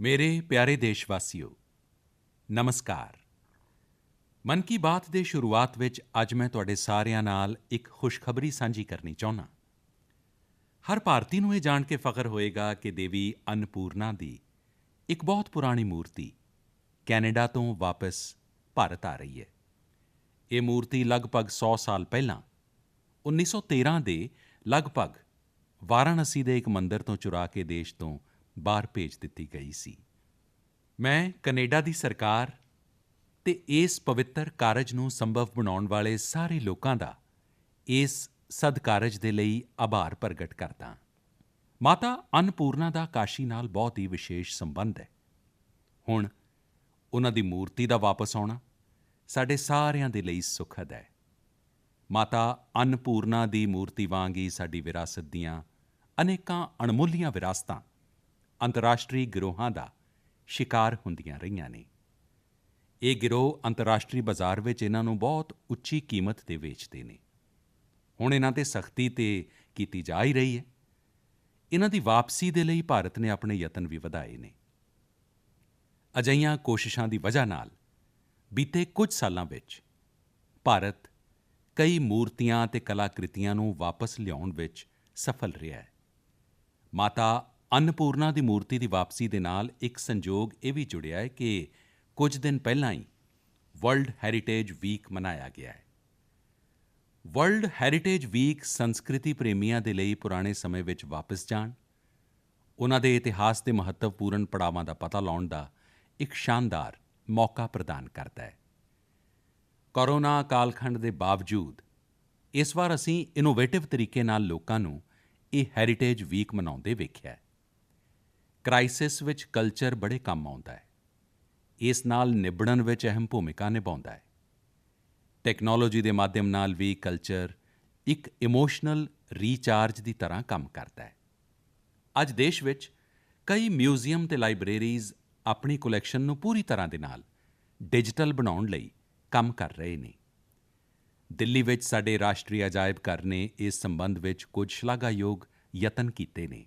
ਮੇਰੇ ਪਿਆਰੇ ਦੇਸ਼ਵਾਸੀਓ, ਨਮਸਕਾਰ। ਮਨ ਕੀ ਬਾਤ ਦੇ ਸ਼ੁਰੂਆਤ ਵਿੱਚ ਅੱਜ ਮੈਂ ਤੁਹਾਡੇ ਸਾਰਿਆਂ ਨਾਲ ਇੱਕ ਖੁਸ਼ਖਬਰੀ ਸਾਂਝੀ ਕਰਨੀ ਚਾਹੁੰਦਾ ਹਰ ਭਾਰਤੀ ਨੂੰ ਇਹ ਜਾਣ ਕੇ ਫਖਰ ਹੋਏਗਾ ਕਿ ਦੇਵੀ ਅੰਨਪੂਰਨਾ ਦੀ ਇੱਕ ਬਹੁਤ ਪੁਰਾਣੀ ਮੂਰਤੀ ਕੈਨੇਡਾ ਤੋਂ ਵਾਪਸ ਭਾਰਤ ਆ ਰਹੀ ਹੈ। ਇਹ ਮੂਰਤੀ ਲਗਭਗ 100 ਸਾਲ ਪਹਿਲਾਂ 1913 ਦੇ ਲਗਭਗ ਵਾਰਾਣਸੀ ਦੇ ਇੱਕ ਮੰਦਿਰ ਤੋਂ ਚੁਰਾ ਕੇ ਦੇਸ਼ ਤੋਂ ਬਾਹਰ ਭੇਜ ਦਿੱਤੀ ਗਈ ਸੀ। ਮੈਂ ਕੈਨੇਡਾ ਦੀ ਸਰਕਾਰ ਤੇ ਇਸ ਪਵਿੱਤਰ ਕਾਰਜ ਨੂੰ ਸੰਭਵ ਬਣਾਉਣ ਵਾਲੇ ਸਾਰੇ ਲੋਕਾਂ ਦਾ ਇਸ ਸਦਕਾਰਜ ਦੇ ਲਈ ਆਭਾਰ ਪ੍ਰਗਟ ਕਰਦਾ ਹਾਂ। ਮਾਤਾ ਅੰਨਪੂਰਨਾ ਦਾ ਕਾਸ਼ੀ ਨਾਲ ਬਹੁਤ ਹੀ ਵਿਸ਼ੇਸ਼ ਸੰਬੰਧ ਹੈ। ਹੁਣ ਉਹਨਾਂ ਦੀ ਮੂਰਤੀ ਦਾ ਵਾਪਸ ਆਉਣਾ ਸਾਡੇ ਸਾਰਿਆਂ ਦੇ ਲਈ ਸੁਖਦ ਹੈ। ਮਾਤਾ ਅੰਨਪੂਰਨਾ ਦੀ ਮੂਰਤੀ ਵਾਂਗ ਹੀ ਸਾਡੀ ਵਿਰਾਸਤ ਦੀਆਂ ਅਨੇਕਾਂ ਅਣਮੁੱਲੀਆਂ ਵਿਰਾਸਤਾਂ ਅੰਤਰਰਾਸ਼ਟਰੀ ਗਿਰੋਹਾਂ ਦਾ ਸ਼ਿਕਾਰ ਹੁੰਦੀਆਂ ਰਹੀਆਂ ਨੇ। ਇਹ ਗਿਰੋਹ ਅੰਤਰਰਾਸ਼ਟਰੀ ਬਾਜ਼ਾਰ ਵਿੱਚ ਇਹਨਾਂ ਨੂੰ ਬਹੁਤ ਉੱਚੀ ਕੀਮਤ ਤੇ ਵੇਚਦੇ ਨੇ। ਹੁਣ ਇਹਨਾਂ ਤੇ ਸਖਤੀ ਤੇ ਕੀਤੀ ਜਾ ਹੀ ਰਹੀ ਹੈ। ਇਹਨਾਂ ਦੀ ਵਾਪਸੀ ਦੇ ਲਈ ਭਾਰਤ ਨੇ ਆਪਣੇ ਯਤਨ ਵੀ ਵਧਾਏ ਨੇ। ਅਜਿਹੀਆਂ ਕੋਸ਼ਿਸ਼ਾਂ ਦੀ ਵਜ੍ਹਾ ਨਾਲ ਬੀਤੇ ਕੁਝ ਸਾਲਾਂ ਵਿੱਚ ਭਾਰਤ ਕਈ ਮੂਰਤੀਆਂ ਤੇ ਕਲਾਕ੍ਰਿਤੀਆਂ ਨੂੰ ਵਾਪਸ ਲਿਆਉਣ ਵਿੱਚ ਸਫਲ ਰਿਹਾ ਹੈ। ਮਾਤਾ ਅੰਨਪੂਰਨਾ ਦੀ ਮੂਰਤੀ ਦੀ ਵਾਪਸੀ ਦੇ ਨਾਲ ਇੱਕ ਸੰਜੋਗ ਇਹ ਵੀ ਜੁੜਿਆ ਹੈ ਕਿ ਕੁਝ ਦਿਨ ਪਹਿਲਾਂ ਹੀ ਵਰਲਡ ਹੈਰੀਟੇਜ ਵੀਕ ਮਨਾਇਆ ਗਿਆ ਹੈ। ਵਰਲਡ ਹੈਰੀਟੇਜ ਵੀਕ ਸੰਸਕ੍ਰਿਤੀ ਪ੍ਰੇਮੀਆਂ ਦੇ ਲਈ ਪੁਰਾਣੇ ਸਮੇਂ ਵਿੱਚ ਵਾਪਸ ਜਾਣ, ਉਹਨਾਂ ਦੇ ਇਤਿਹਾਸ ਦੇ ਮਹੱਤਵਪੂਰਨ ਪੜਾਵਾਂ ਦਾ ਪਤਾ ਲਾਉਣ ਦਾ ਇੱਕ ਸ਼ਾਨਦਾਰ ਮੌਕਾ ਪ੍ਰਦਾਨ ਕਰਦਾ ਹੈ। ਕੋਰੋਨਾ ਕਾਲਖੰਡ ਦੇ ਬਾਵਜੂਦ ਇਸ ਵਾਰ ਅਸੀਂ ਇਨੋਵੇਟਿਵ ਤਰੀਕੇ ਨਾਲ ਲੋਕਾਂ ਨੂੰ ਇਹ ਹੈਰੀਟੇਜ ਵੀਕ ਮਨਾਉਂਦੇ ਵੇਖਿਆ ਕ੍ਰਾਈਸਿਸ ਵਿੱਚ ਕਲਚਰ ਬੜੇ ਕੰਮ ਆਉਂਦਾ ਹੈ। ਇਸ ਨਾਲ ਨਿਬੜਨ ਵਿੱਚ ਅਹਿਮ ਭੂਮਿਕਾ ਨਿਭਾਉਂਦਾ ਹੈ। ਟੈਕਨੋਲੋਜੀ ਦੇ ਮਾਧਿਅਮ ਨਾਲ ਵੀ ਕਲਚਰ ਇੱਕ ਇਮੋਸ਼ਨਲ ਰੀਚਾਰਜ ਦੀ ਤਰ੍ਹਾਂ ਕੰਮ ਕਰਦਾ ਹੈ। ਅੱਜ ਦੇਸ਼ ਵਿੱਚ ਕਈ ਮਿਊਜ਼ੀਅਮ ਤੇ ਲਾਇਬ੍ਰੇਰੀਜ਼ ਆਪਣੀ ਕਲੈਕਸ਼ਨ ਨੂੰ ਪੂਰੀ ਤਰ੍ਹਾਂ ਦੇ ਨਾਲ ਡਿਜੀਟਲ ਬਣਾਉਣ ਲਈ ਕੰਮ ਕਰ ਰਹੇ ਨੇ। ਦਿੱਲੀ ਵਿੱਚ ਸਾਡੇ ਰਾਸ਼ਟਰੀ ਅਜਾਇਬ ਘਰ ਨੇ ਇਸ ਸੰਬੰਧ ਵਿੱਚ ਕੁਝ ਸ਼ਲਾਘਾਯੋਗ ਯਤਨ ਕੀਤੇ ਨੇ।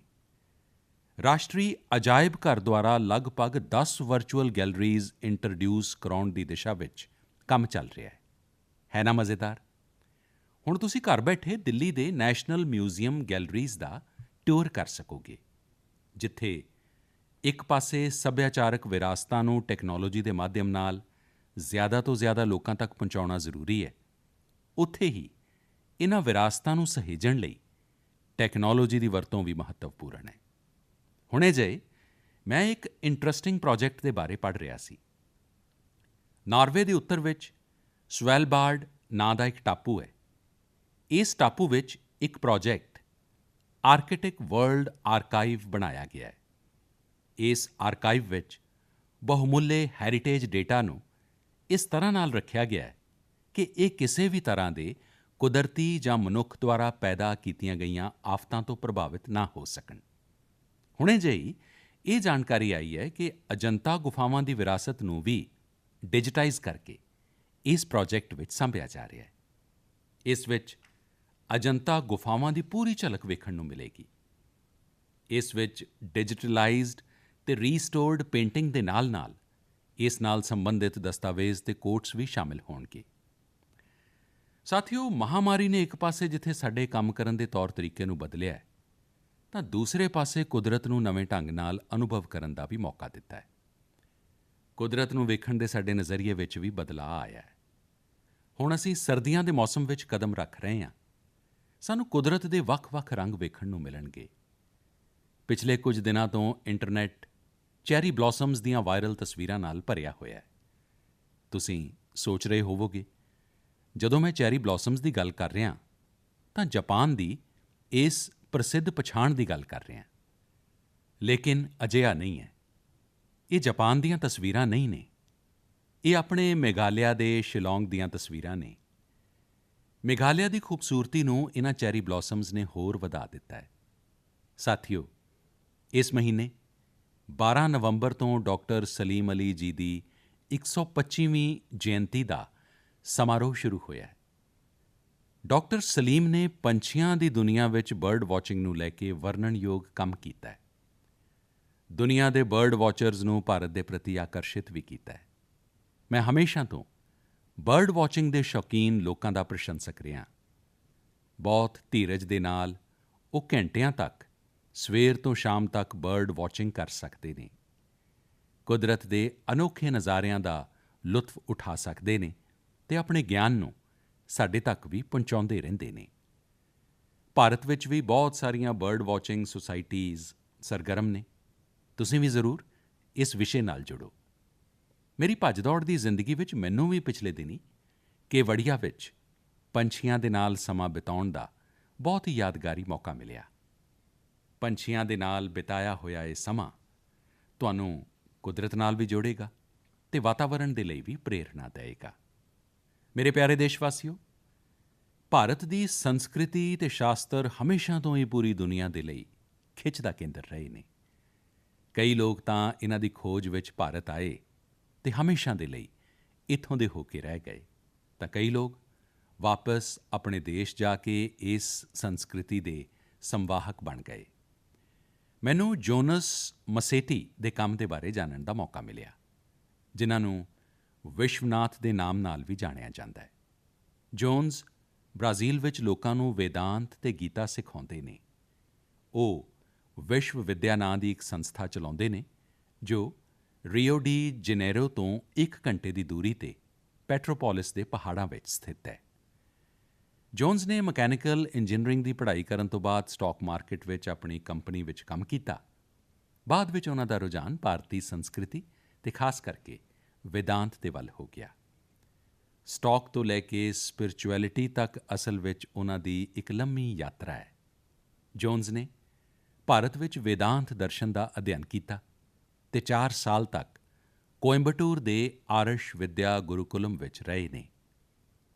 ਰਾਸ਼ਟਰੀ ਅਜਾਇਬ ਘਰ ਦੁਆਰਾ ਲਗਭਗ 10 ਵਰਚੁਅਲ ਗੈਲਰੀਜ਼ ਇੰਟਰੋਡਿਊਸ ਕਰਾਉਣ ਦੀ ਦਿਸ਼ਾ ਵਿੱਚ ਕੰਮ ਚੱਲ ਰਿਹਾ ਹੈ। ਹੈ ਨਾ ਮਜ਼ੇਦਾਰ? ਹੁਣ ਤੁਸੀਂ ਘਰ ਬੈਠੇ ਦਿੱਲੀ ਦੇ ਨੈਸ਼ਨਲ ਮਿਊਜ਼ੀਅਮ ਗੈਲਰੀਜ਼ ਦਾ ਟੂਰ ਕਰ ਸਕੋਗੇ, ਜਿੱਥੇ ਇੱਕ ਪਾਸੇ ਸੱਭਿਆਚਾਰਕ ਵਿਰਾਸਤਾਂ ਨੂੰ ਟੈਕਨੋਲੋਜੀ ਦੇ ਮਾਧਿਅਮ ਨਾਲ ਜ਼ਿਆਦਾ ਤੋਂ ਜ਼ਿਆਦਾ ਲੋਕਾਂ ਤੱਕ ਪਹੁੰਚਾਉਣਾ ਜ਼ਰੂਰੀ ਹੈ। ਉੱਥੇ ਹੀ ਇਹਨਾਂ ਵਿਰਾਸਤਾਂ ਨੂੰ ਸਹੇਜਣ ਲਈ ਟੈਕਨੋਲੋਜੀ ਦੀ ਵਰਤੋਂ ਵੀ ਮਹੱਤਵਪੂਰਨ ਹੈ। ਹੁਣੇ ਜਿਹੇ ਮੈਂ ਇੱਕ ਇੰਟਰਸਟਿੰਗ ਪ੍ਰੋਜੈਕਟ ਦੇ ਬਾਰੇ ਪੜ੍ਹ ਰਿਹਾ ਸੀ। ਨਾਰਵੇ ਦੇ ਉੱਤਰ ਵਿੱਚ ਸਵੈਲਬਾਰਡ ਨਾਂ ਦਾ ਇੱਕ ਟਾਪੂ ਹੈ। ਇਸ ਟਾਪੂ ਵਿੱਚ ਇੱਕ ਪ੍ਰੋਜੈਕਟ ਆਰਕਟਿਕ ਵਰਲਡ ਆਰਕਾਈਵ ਬਣਾਇਆ ਗਿਆ ਹੈ। ਇਸ ਆਰਕਾਈਵ ਵਿੱਚ ਬਹੁਮੁੱਲੇ ਹੈਰੀਟੇਜ ਡੇਟਾ ਨੂੰ ਇਸ ਤਰ੍ਹਾਂ ਨਾਲ ਰੱਖਿਆ ਗਿਆ ਹੈ ਕਿ ਇਹ ਕਿਸੇ ਵੀ ਤਰ੍ਹਾਂ ਦੇ ਕੁਦਰਤੀ ਜਾਂ ਮਨੁੱਖ ਦੁਆਰਾ ਪੈਦਾ ਕੀਤੀਆਂ ਗਈਆਂ ਆਫਤਾਂ ਤੋਂ ਪ੍ਰਭਾਵਿਤ ਨਾ ਹੋ ਸਕਣ। ਹੁਣੇ ਜਿਹੀ ਇਹ ਜਾਣਕਾਰੀ ਆਈ ਹੈ ਕਿ ਅਜੰਤਾ ਗੁਫਾਵਾਂ ਦੀ ਵਿਰਾਸਤ ਨੂੰ ਵੀ ਡਿਜੀਟਾਈਜ਼ ਕਰਕੇ ਇਸ ਪ੍ਰੋਜੈਕਟ ਵਿੱਚ ਸੰਭਿਆ ਜਾ ਰਿਹਾ ਹੈ। ਇਸ ਵਿੱਚ ਅਜੰਤਾ ਗੁਫਾਵਾਂ ਦੀ ਪੂਰੀ ਝਲਕ ਵੇਖਣ ਨੂੰ ਮਿਲੇਗੀ। ਇਸ ਵਿੱਚ ਡਿਜੀਟਲਾਈਜ਼ਡ ਤੇ ਰੀਸਟੋਰਡ ਪੇਂਟਿੰਗ ਦੇ ਨਾਲ-ਨਾਲ ਇਸ ਨਾਲ ਸੰਬੰਧਿਤ ਦਸਤਾਵੇਜ਼ ਤੇ ਕੋਟਸ ਵੀ ਸ਼ਾਮਿਲ ਹੋਣਗੇ। ਸਾਥੀਓ, ਮਹਾਮਾਰੀ ਨੇ ਇੱਕ ਪਾਸੇ ਜਿੱਥੇ ਸਾਡੇ ਕੰਮ ਕਰਨ ਦੇ ਤੌਰ ਤਰੀਕੇ ਨੂੰ ਬਦਲਿਆ ਹੈ ਤਾਂ ਦੂਸਰੇ ਪਾਸੇ ਕੁਦਰਤ ਨੂੰ ਨਵੇਂ ਢੰਗ ਨਾਲ ਅਨੁਭਵ ਕਰਨ ਦਾ ਵੀ ਮੌਕਾ ਦਿੱਤਾ ਹੈ। ਕੁਦਰਤ ਨੂੰ ਵੇਖਣ ਦੇ ਸਾਡੇ ਨਜ਼ਰੀਏ ਵਿੱਚ ਵੀ ਬਦਲਾਅ ਆਇਆ ਹੈ। ਹੁਣ ਅਸੀਂ ਸਰਦੀਆਂ ਦੇ ਮੌਸਮ ਵਿੱਚ ਕਦਮ ਰੱਖ ਰਹੇ ਹਾਂ। ਸਾਨੂੰ ਕੁਦਰਤ ਦੇ ਵੱਖ-ਵੱਖ ਰੰਗ ਵੇਖਣ ਨੂੰ ਮਿਲਣਗੇ। ਪਿਛਲੇ ਕੁਝ ਦਿਨਾਂ ਤੋਂ ਇੰਟਰਨੈਟ, ਚੈਰੀ ਬਲੌਸਮਸ ਦੀਆਂ ਵਾਇਰਲ ਤਸਵੀਰਾਂ ਨਾਲ ਭਰਿਆ ਹੋਇਆ ਹੈ। ਤੁਸੀਂ ਸੋਚ ਰਹੇ ਹੋਵੋਗੇ, ਜਦੋਂ ਮੈਂ ਚੈਰੀ ਬਲੌਸਮਸ ਦੀ ਗੱਲ ਕਰ ਰਿਹਾ, ਤਾਂ ਜਾਪਾਨ ਦੀ ਇਸ ਪ੍ਰਸਿੱਧ ਪਛਾਣ ਦੀ ਗੱਲ ਕਰ ਰਿਹਾ ਲੇਕਿਨ ਅਜਿਹਾ ਨਹੀਂ ਹੈ। ਇਹ ਜਾਪਾਨ ਦੀਆਂ ਤਸਵੀਰਾਂ ਨਹੀਂ ਨੇ। ਇਹ ਆਪਣੇ ਮੇਘਾਲਿਆ ਦੇ ਸ਼ਿਲੌਂਗ ਦੀਆਂ ਤਸਵੀਰਾਂ ਨੇ। ਮੇਘਾਲਿਆ ਦੀ ਖੂਬਸੂਰਤੀ ਨੂੰ ਇਹਨਾਂ ਚੈਰੀ ਬਲੌਸਮਸ ਨੇ ਹੋਰ ਵਧਾ ਦਿੱਤਾ ਹੈ। ਸਾਥੀਓ, ਇਸ ਮਹੀਨੇ 12 ਨਵੰਬਰ ਤੋਂ ਡਾਕਟਰ ਸਲੀਮ ਅਲੀ ਜੀ ਦੀ 125ਵੀਂ ਜਯੰਤੀ ਦਾ ਸਮਾਰੋਹ ਸ਼ੁਰੂ ਹੋਇਆ ਹੈ। ਡਾਕਟਰ ਸਲੀਮ ਨੇ ਪੰਛੀਆਂ ਦੀ ਦੁਨੀਆ ਵਿੱਚ ਬਰਡ ਵਾਚਿੰਗ ਨੂੰ ਲੈ ਕੇ ਵਰਣਨਯੋਗ ਕੰਮ ਕੀਤਾ ਹੈ। ਦੁਨੀਆ ਦੇ ਬਰਡ ਵਾਚਰਜ਼ ਨੂੰ ਭਾਰਤ ਦੇ ਪ੍ਰਤੀ ਆਕਰਸ਼ਿਤ ਵੀ ਕੀਤਾ ਹੈ। ਮੈਂ ਹਮੇਸ਼ਾ ਤੋਂ ਬਰਡ ਵਾਚਿੰਗ ਦੇ ਸ਼ੌਕੀਨ ਲੋਕਾਂ ਦਾ ਪ੍ਰਸ਼ੰਸਕ ਰਿਹਾ। ਬਹੁਤ ਧੀਰਜ ਦੇ ਨਾਲ ਉਹ ਘੰਟਿਆਂ ਤੱਕ, ਸਵੇਰ ਤੋਂ ਸ਼ਾਮ ਤੱਕ ਬਰਡ ਵਾਚਿੰਗ ਕਰ ਸਕਦੇ ਨੇ। ਕੁਦਰਤ ਦੇ ਅਨੋਖੇ ਨਜ਼ਾਰਿਆਂ ਦਾ ਲੁਤਫ ਉਠਾ ਸਕਦੇ ਨੇ ਤੇ ਆਪਣੇ ਗਿਆਨ ਨੂੰ ਸਾਡੇ ਤੱਕ ਵੀ ਪਹੁੰਚਾਉਂਦੇ ਰਹਿੰਦੇ ਨੇ। ਭਾਰਤ ਵਿੱਚ ਵੀ ਬਹੁਤ ਸਾਰੀਆਂ ਬਰਡ ਵਾਚਿੰਗ ਸੁਸਾਇਟੀਜ਼ ਸਰਗਰਮ ਨੇ। ਤੁਸੀਂ ਵੀ ਜ਼ਰੂਰ ਇਸ ਵਿਸ਼ੇ ਨਾਲ ਜੁੜੋ। ਮੇਰੀ ਭੱਜ-ਦੌੜ ਦੀ ਜ਼ਿੰਦਗੀ ਵਿੱਚ ਮੈਨੂੰ ਵੀ ਪਿਛਲੇ ਦਿਨੀ ਕੇਵੜੀਆ ਵਿੱਚ ਪੰਛੀਆਂ ਦੇ ਨਾਲ ਸਮਾਂ ਬਿਤਾਉਣ ਦਾ ਬਹੁਤ ਹੀ ਯਾਦਗਾਰੀ ਮੌਕਾ ਮਿਲਿਆ। ਪੰਛੀਆਂ ਦੇ ਨਾਲ ਬਿਤਾਇਆ ਹੋਇਆ ਇਹ ਸਮਾਂ ਤੁਹਾਨੂੰ ਕੁਦਰਤ ਨਾਲ ਵੀ ਜੋੜੇਗਾ ਤੇ ਵਾਤਾਵਰਣ ਦੇ ਲਈ ਵੀ ਪ੍ਰੇਰਣਾ ਦੇਵੇਗਾ। ਮੇਰੇ ਪਿਆਰੇ ਦੇਸ਼ਵਾਸੀਓ, ਭਾਰਤ ਦੀ ਸੰਸਕ੍ਰਿਤੀ ਤੇ ਸ਼ਾਸਤਰ ਹਮੇਸ਼ਾ ਤੋਂ ਹੀ ਪੂਰੀ ਦੁਨੀਆ ਦੇ ਲਈ ਖਿੱਚ ਦਾ ਕੇਂਦਰ ਰਹੇ ਨੇ। ਕਈ ਲੋਕ ਤਾਂ ਇਹਨਾਂ ਦੀ ਖੋਜ ਵਿੱਚ ਭਾਰਤ ਆਏ ਤੇ ਹਮੇਸ਼ਾ ਦੇ ਲਈ ਇੱਥੋਂ ਦੇ ਹੋ ਕੇ ਰਹਿ ਗਏ। ਤਾਂ ਕਈ ਲੋਕ ਵਾਪਸ ਆਪਣੇ ਦੇਸ਼ ਜਾ ਕੇ ਇਸ ਸੰਸਕ੍ਰਿਤੀ ਦੇ ਸੰਵਾਹਕ ਬਣ ਗਏ। ਮੈਨੂੰ ਜੋਨਸ ਮਸੇਟੀ ਦੇ ਕੰਮ ਦੇ ਬਾਰੇ ਜਾਣਨ ਦਾ ਮੌਕਾ ਮਿਲਿਆ, ਜਿਨ੍ਹਾਂ ਨੂੰ ਵਿਸ਼ਵਨਾਥ ਦੇ ਨਾਮ ਨਾਲ ਵੀ ਜਾਣਿਆ ਜਾਂਦਾ ਹੈ। ਜੋਨਸ ਬ੍ਰਾਜ਼ੀਲ ਵਿੱਚ ਲੋਕਾਂ ਨੂੰ ਵੇਦਾਂਤ ਤੇ ਗੀਤਾ ਸਿਖਾਉਂਦੇ ਨੇ। ਉਹ ਵਿਸ਼ਵ ਵਿਦਿਆ ਨਾਂ ਦੀ ਇੱਕ ਸੰਸਥਾ ਚਲਾਉਂਦੇ ਨੇ, ਜੋ ਰੀਓ ਡੀ ਜਨੇਰੋ ਤੋਂ 1 ਘੰਟੇ ਦੀ ਦੂਰੀ ਤੇ ਪੈਟਰੋਪੋਲਿਸ ਦੇ ਪਹਾੜਾਂ ਵਿੱਚ ਸਥਿਤ ਹੈ। ਜੋਨਸ ਨੇ ਮਕੈਨੀਕਲ ਇੰਜੀਨੀਅਰਿੰਗ ਦੀ ਪੜ੍ਹਾਈ ਕਰਨ ਤੋਂ ਬਾਅਦ ਸਟਾਕ ਮਾਰਕੀਟ ਵਿੱਚ ਆਪਣੀ ਕੰਪਨੀ ਵਿੱਚ ਕੰਮ ਕੀਤਾ। ਬਾਅਦ ਵਿੱਚ ਉਹਨਾਂ ਦਾ ਰੁਝਾਨ ਭਾਰਤੀ ਸੰਸਕ੍ਰਿਤੀ ਤੇ ਖਾਸ ਕਰਕੇ ਵੇਦਾਂਤ ਦੇ ਵੱਲ ਹੋ ਗਿਆ। ਸਟਾਕ ਤੋਂ ਲੈ ਕੇ ਸਪਿਰਚੁਅਲਿਟੀ ਤੱਕ ਅਸਲ ਵਿੱਚ ਉਹਨਾਂ ਦੀ ਇੱਕ ਲੰਮੀ ਯਾਤਰਾ ਹੈ। ਜੋਨਸ ਨੇ ਭਾਰਤ ਵਿੱਚ ਵੇਦਾਂਤ ਦਰਸ਼ਨ ਦਾ ਅਧਿਐਨ ਕੀਤਾ ਤੇ 4 ਸਾਲ ਤੱਕ ਕੋਇੰਬਟੂਰ ਦੇ ਆਰਸ਼ ਵਿਦਿਆ ਗੁਰੂਕੁਲਮ ਵਿੱਚ ਰਹੇ ਨੇ।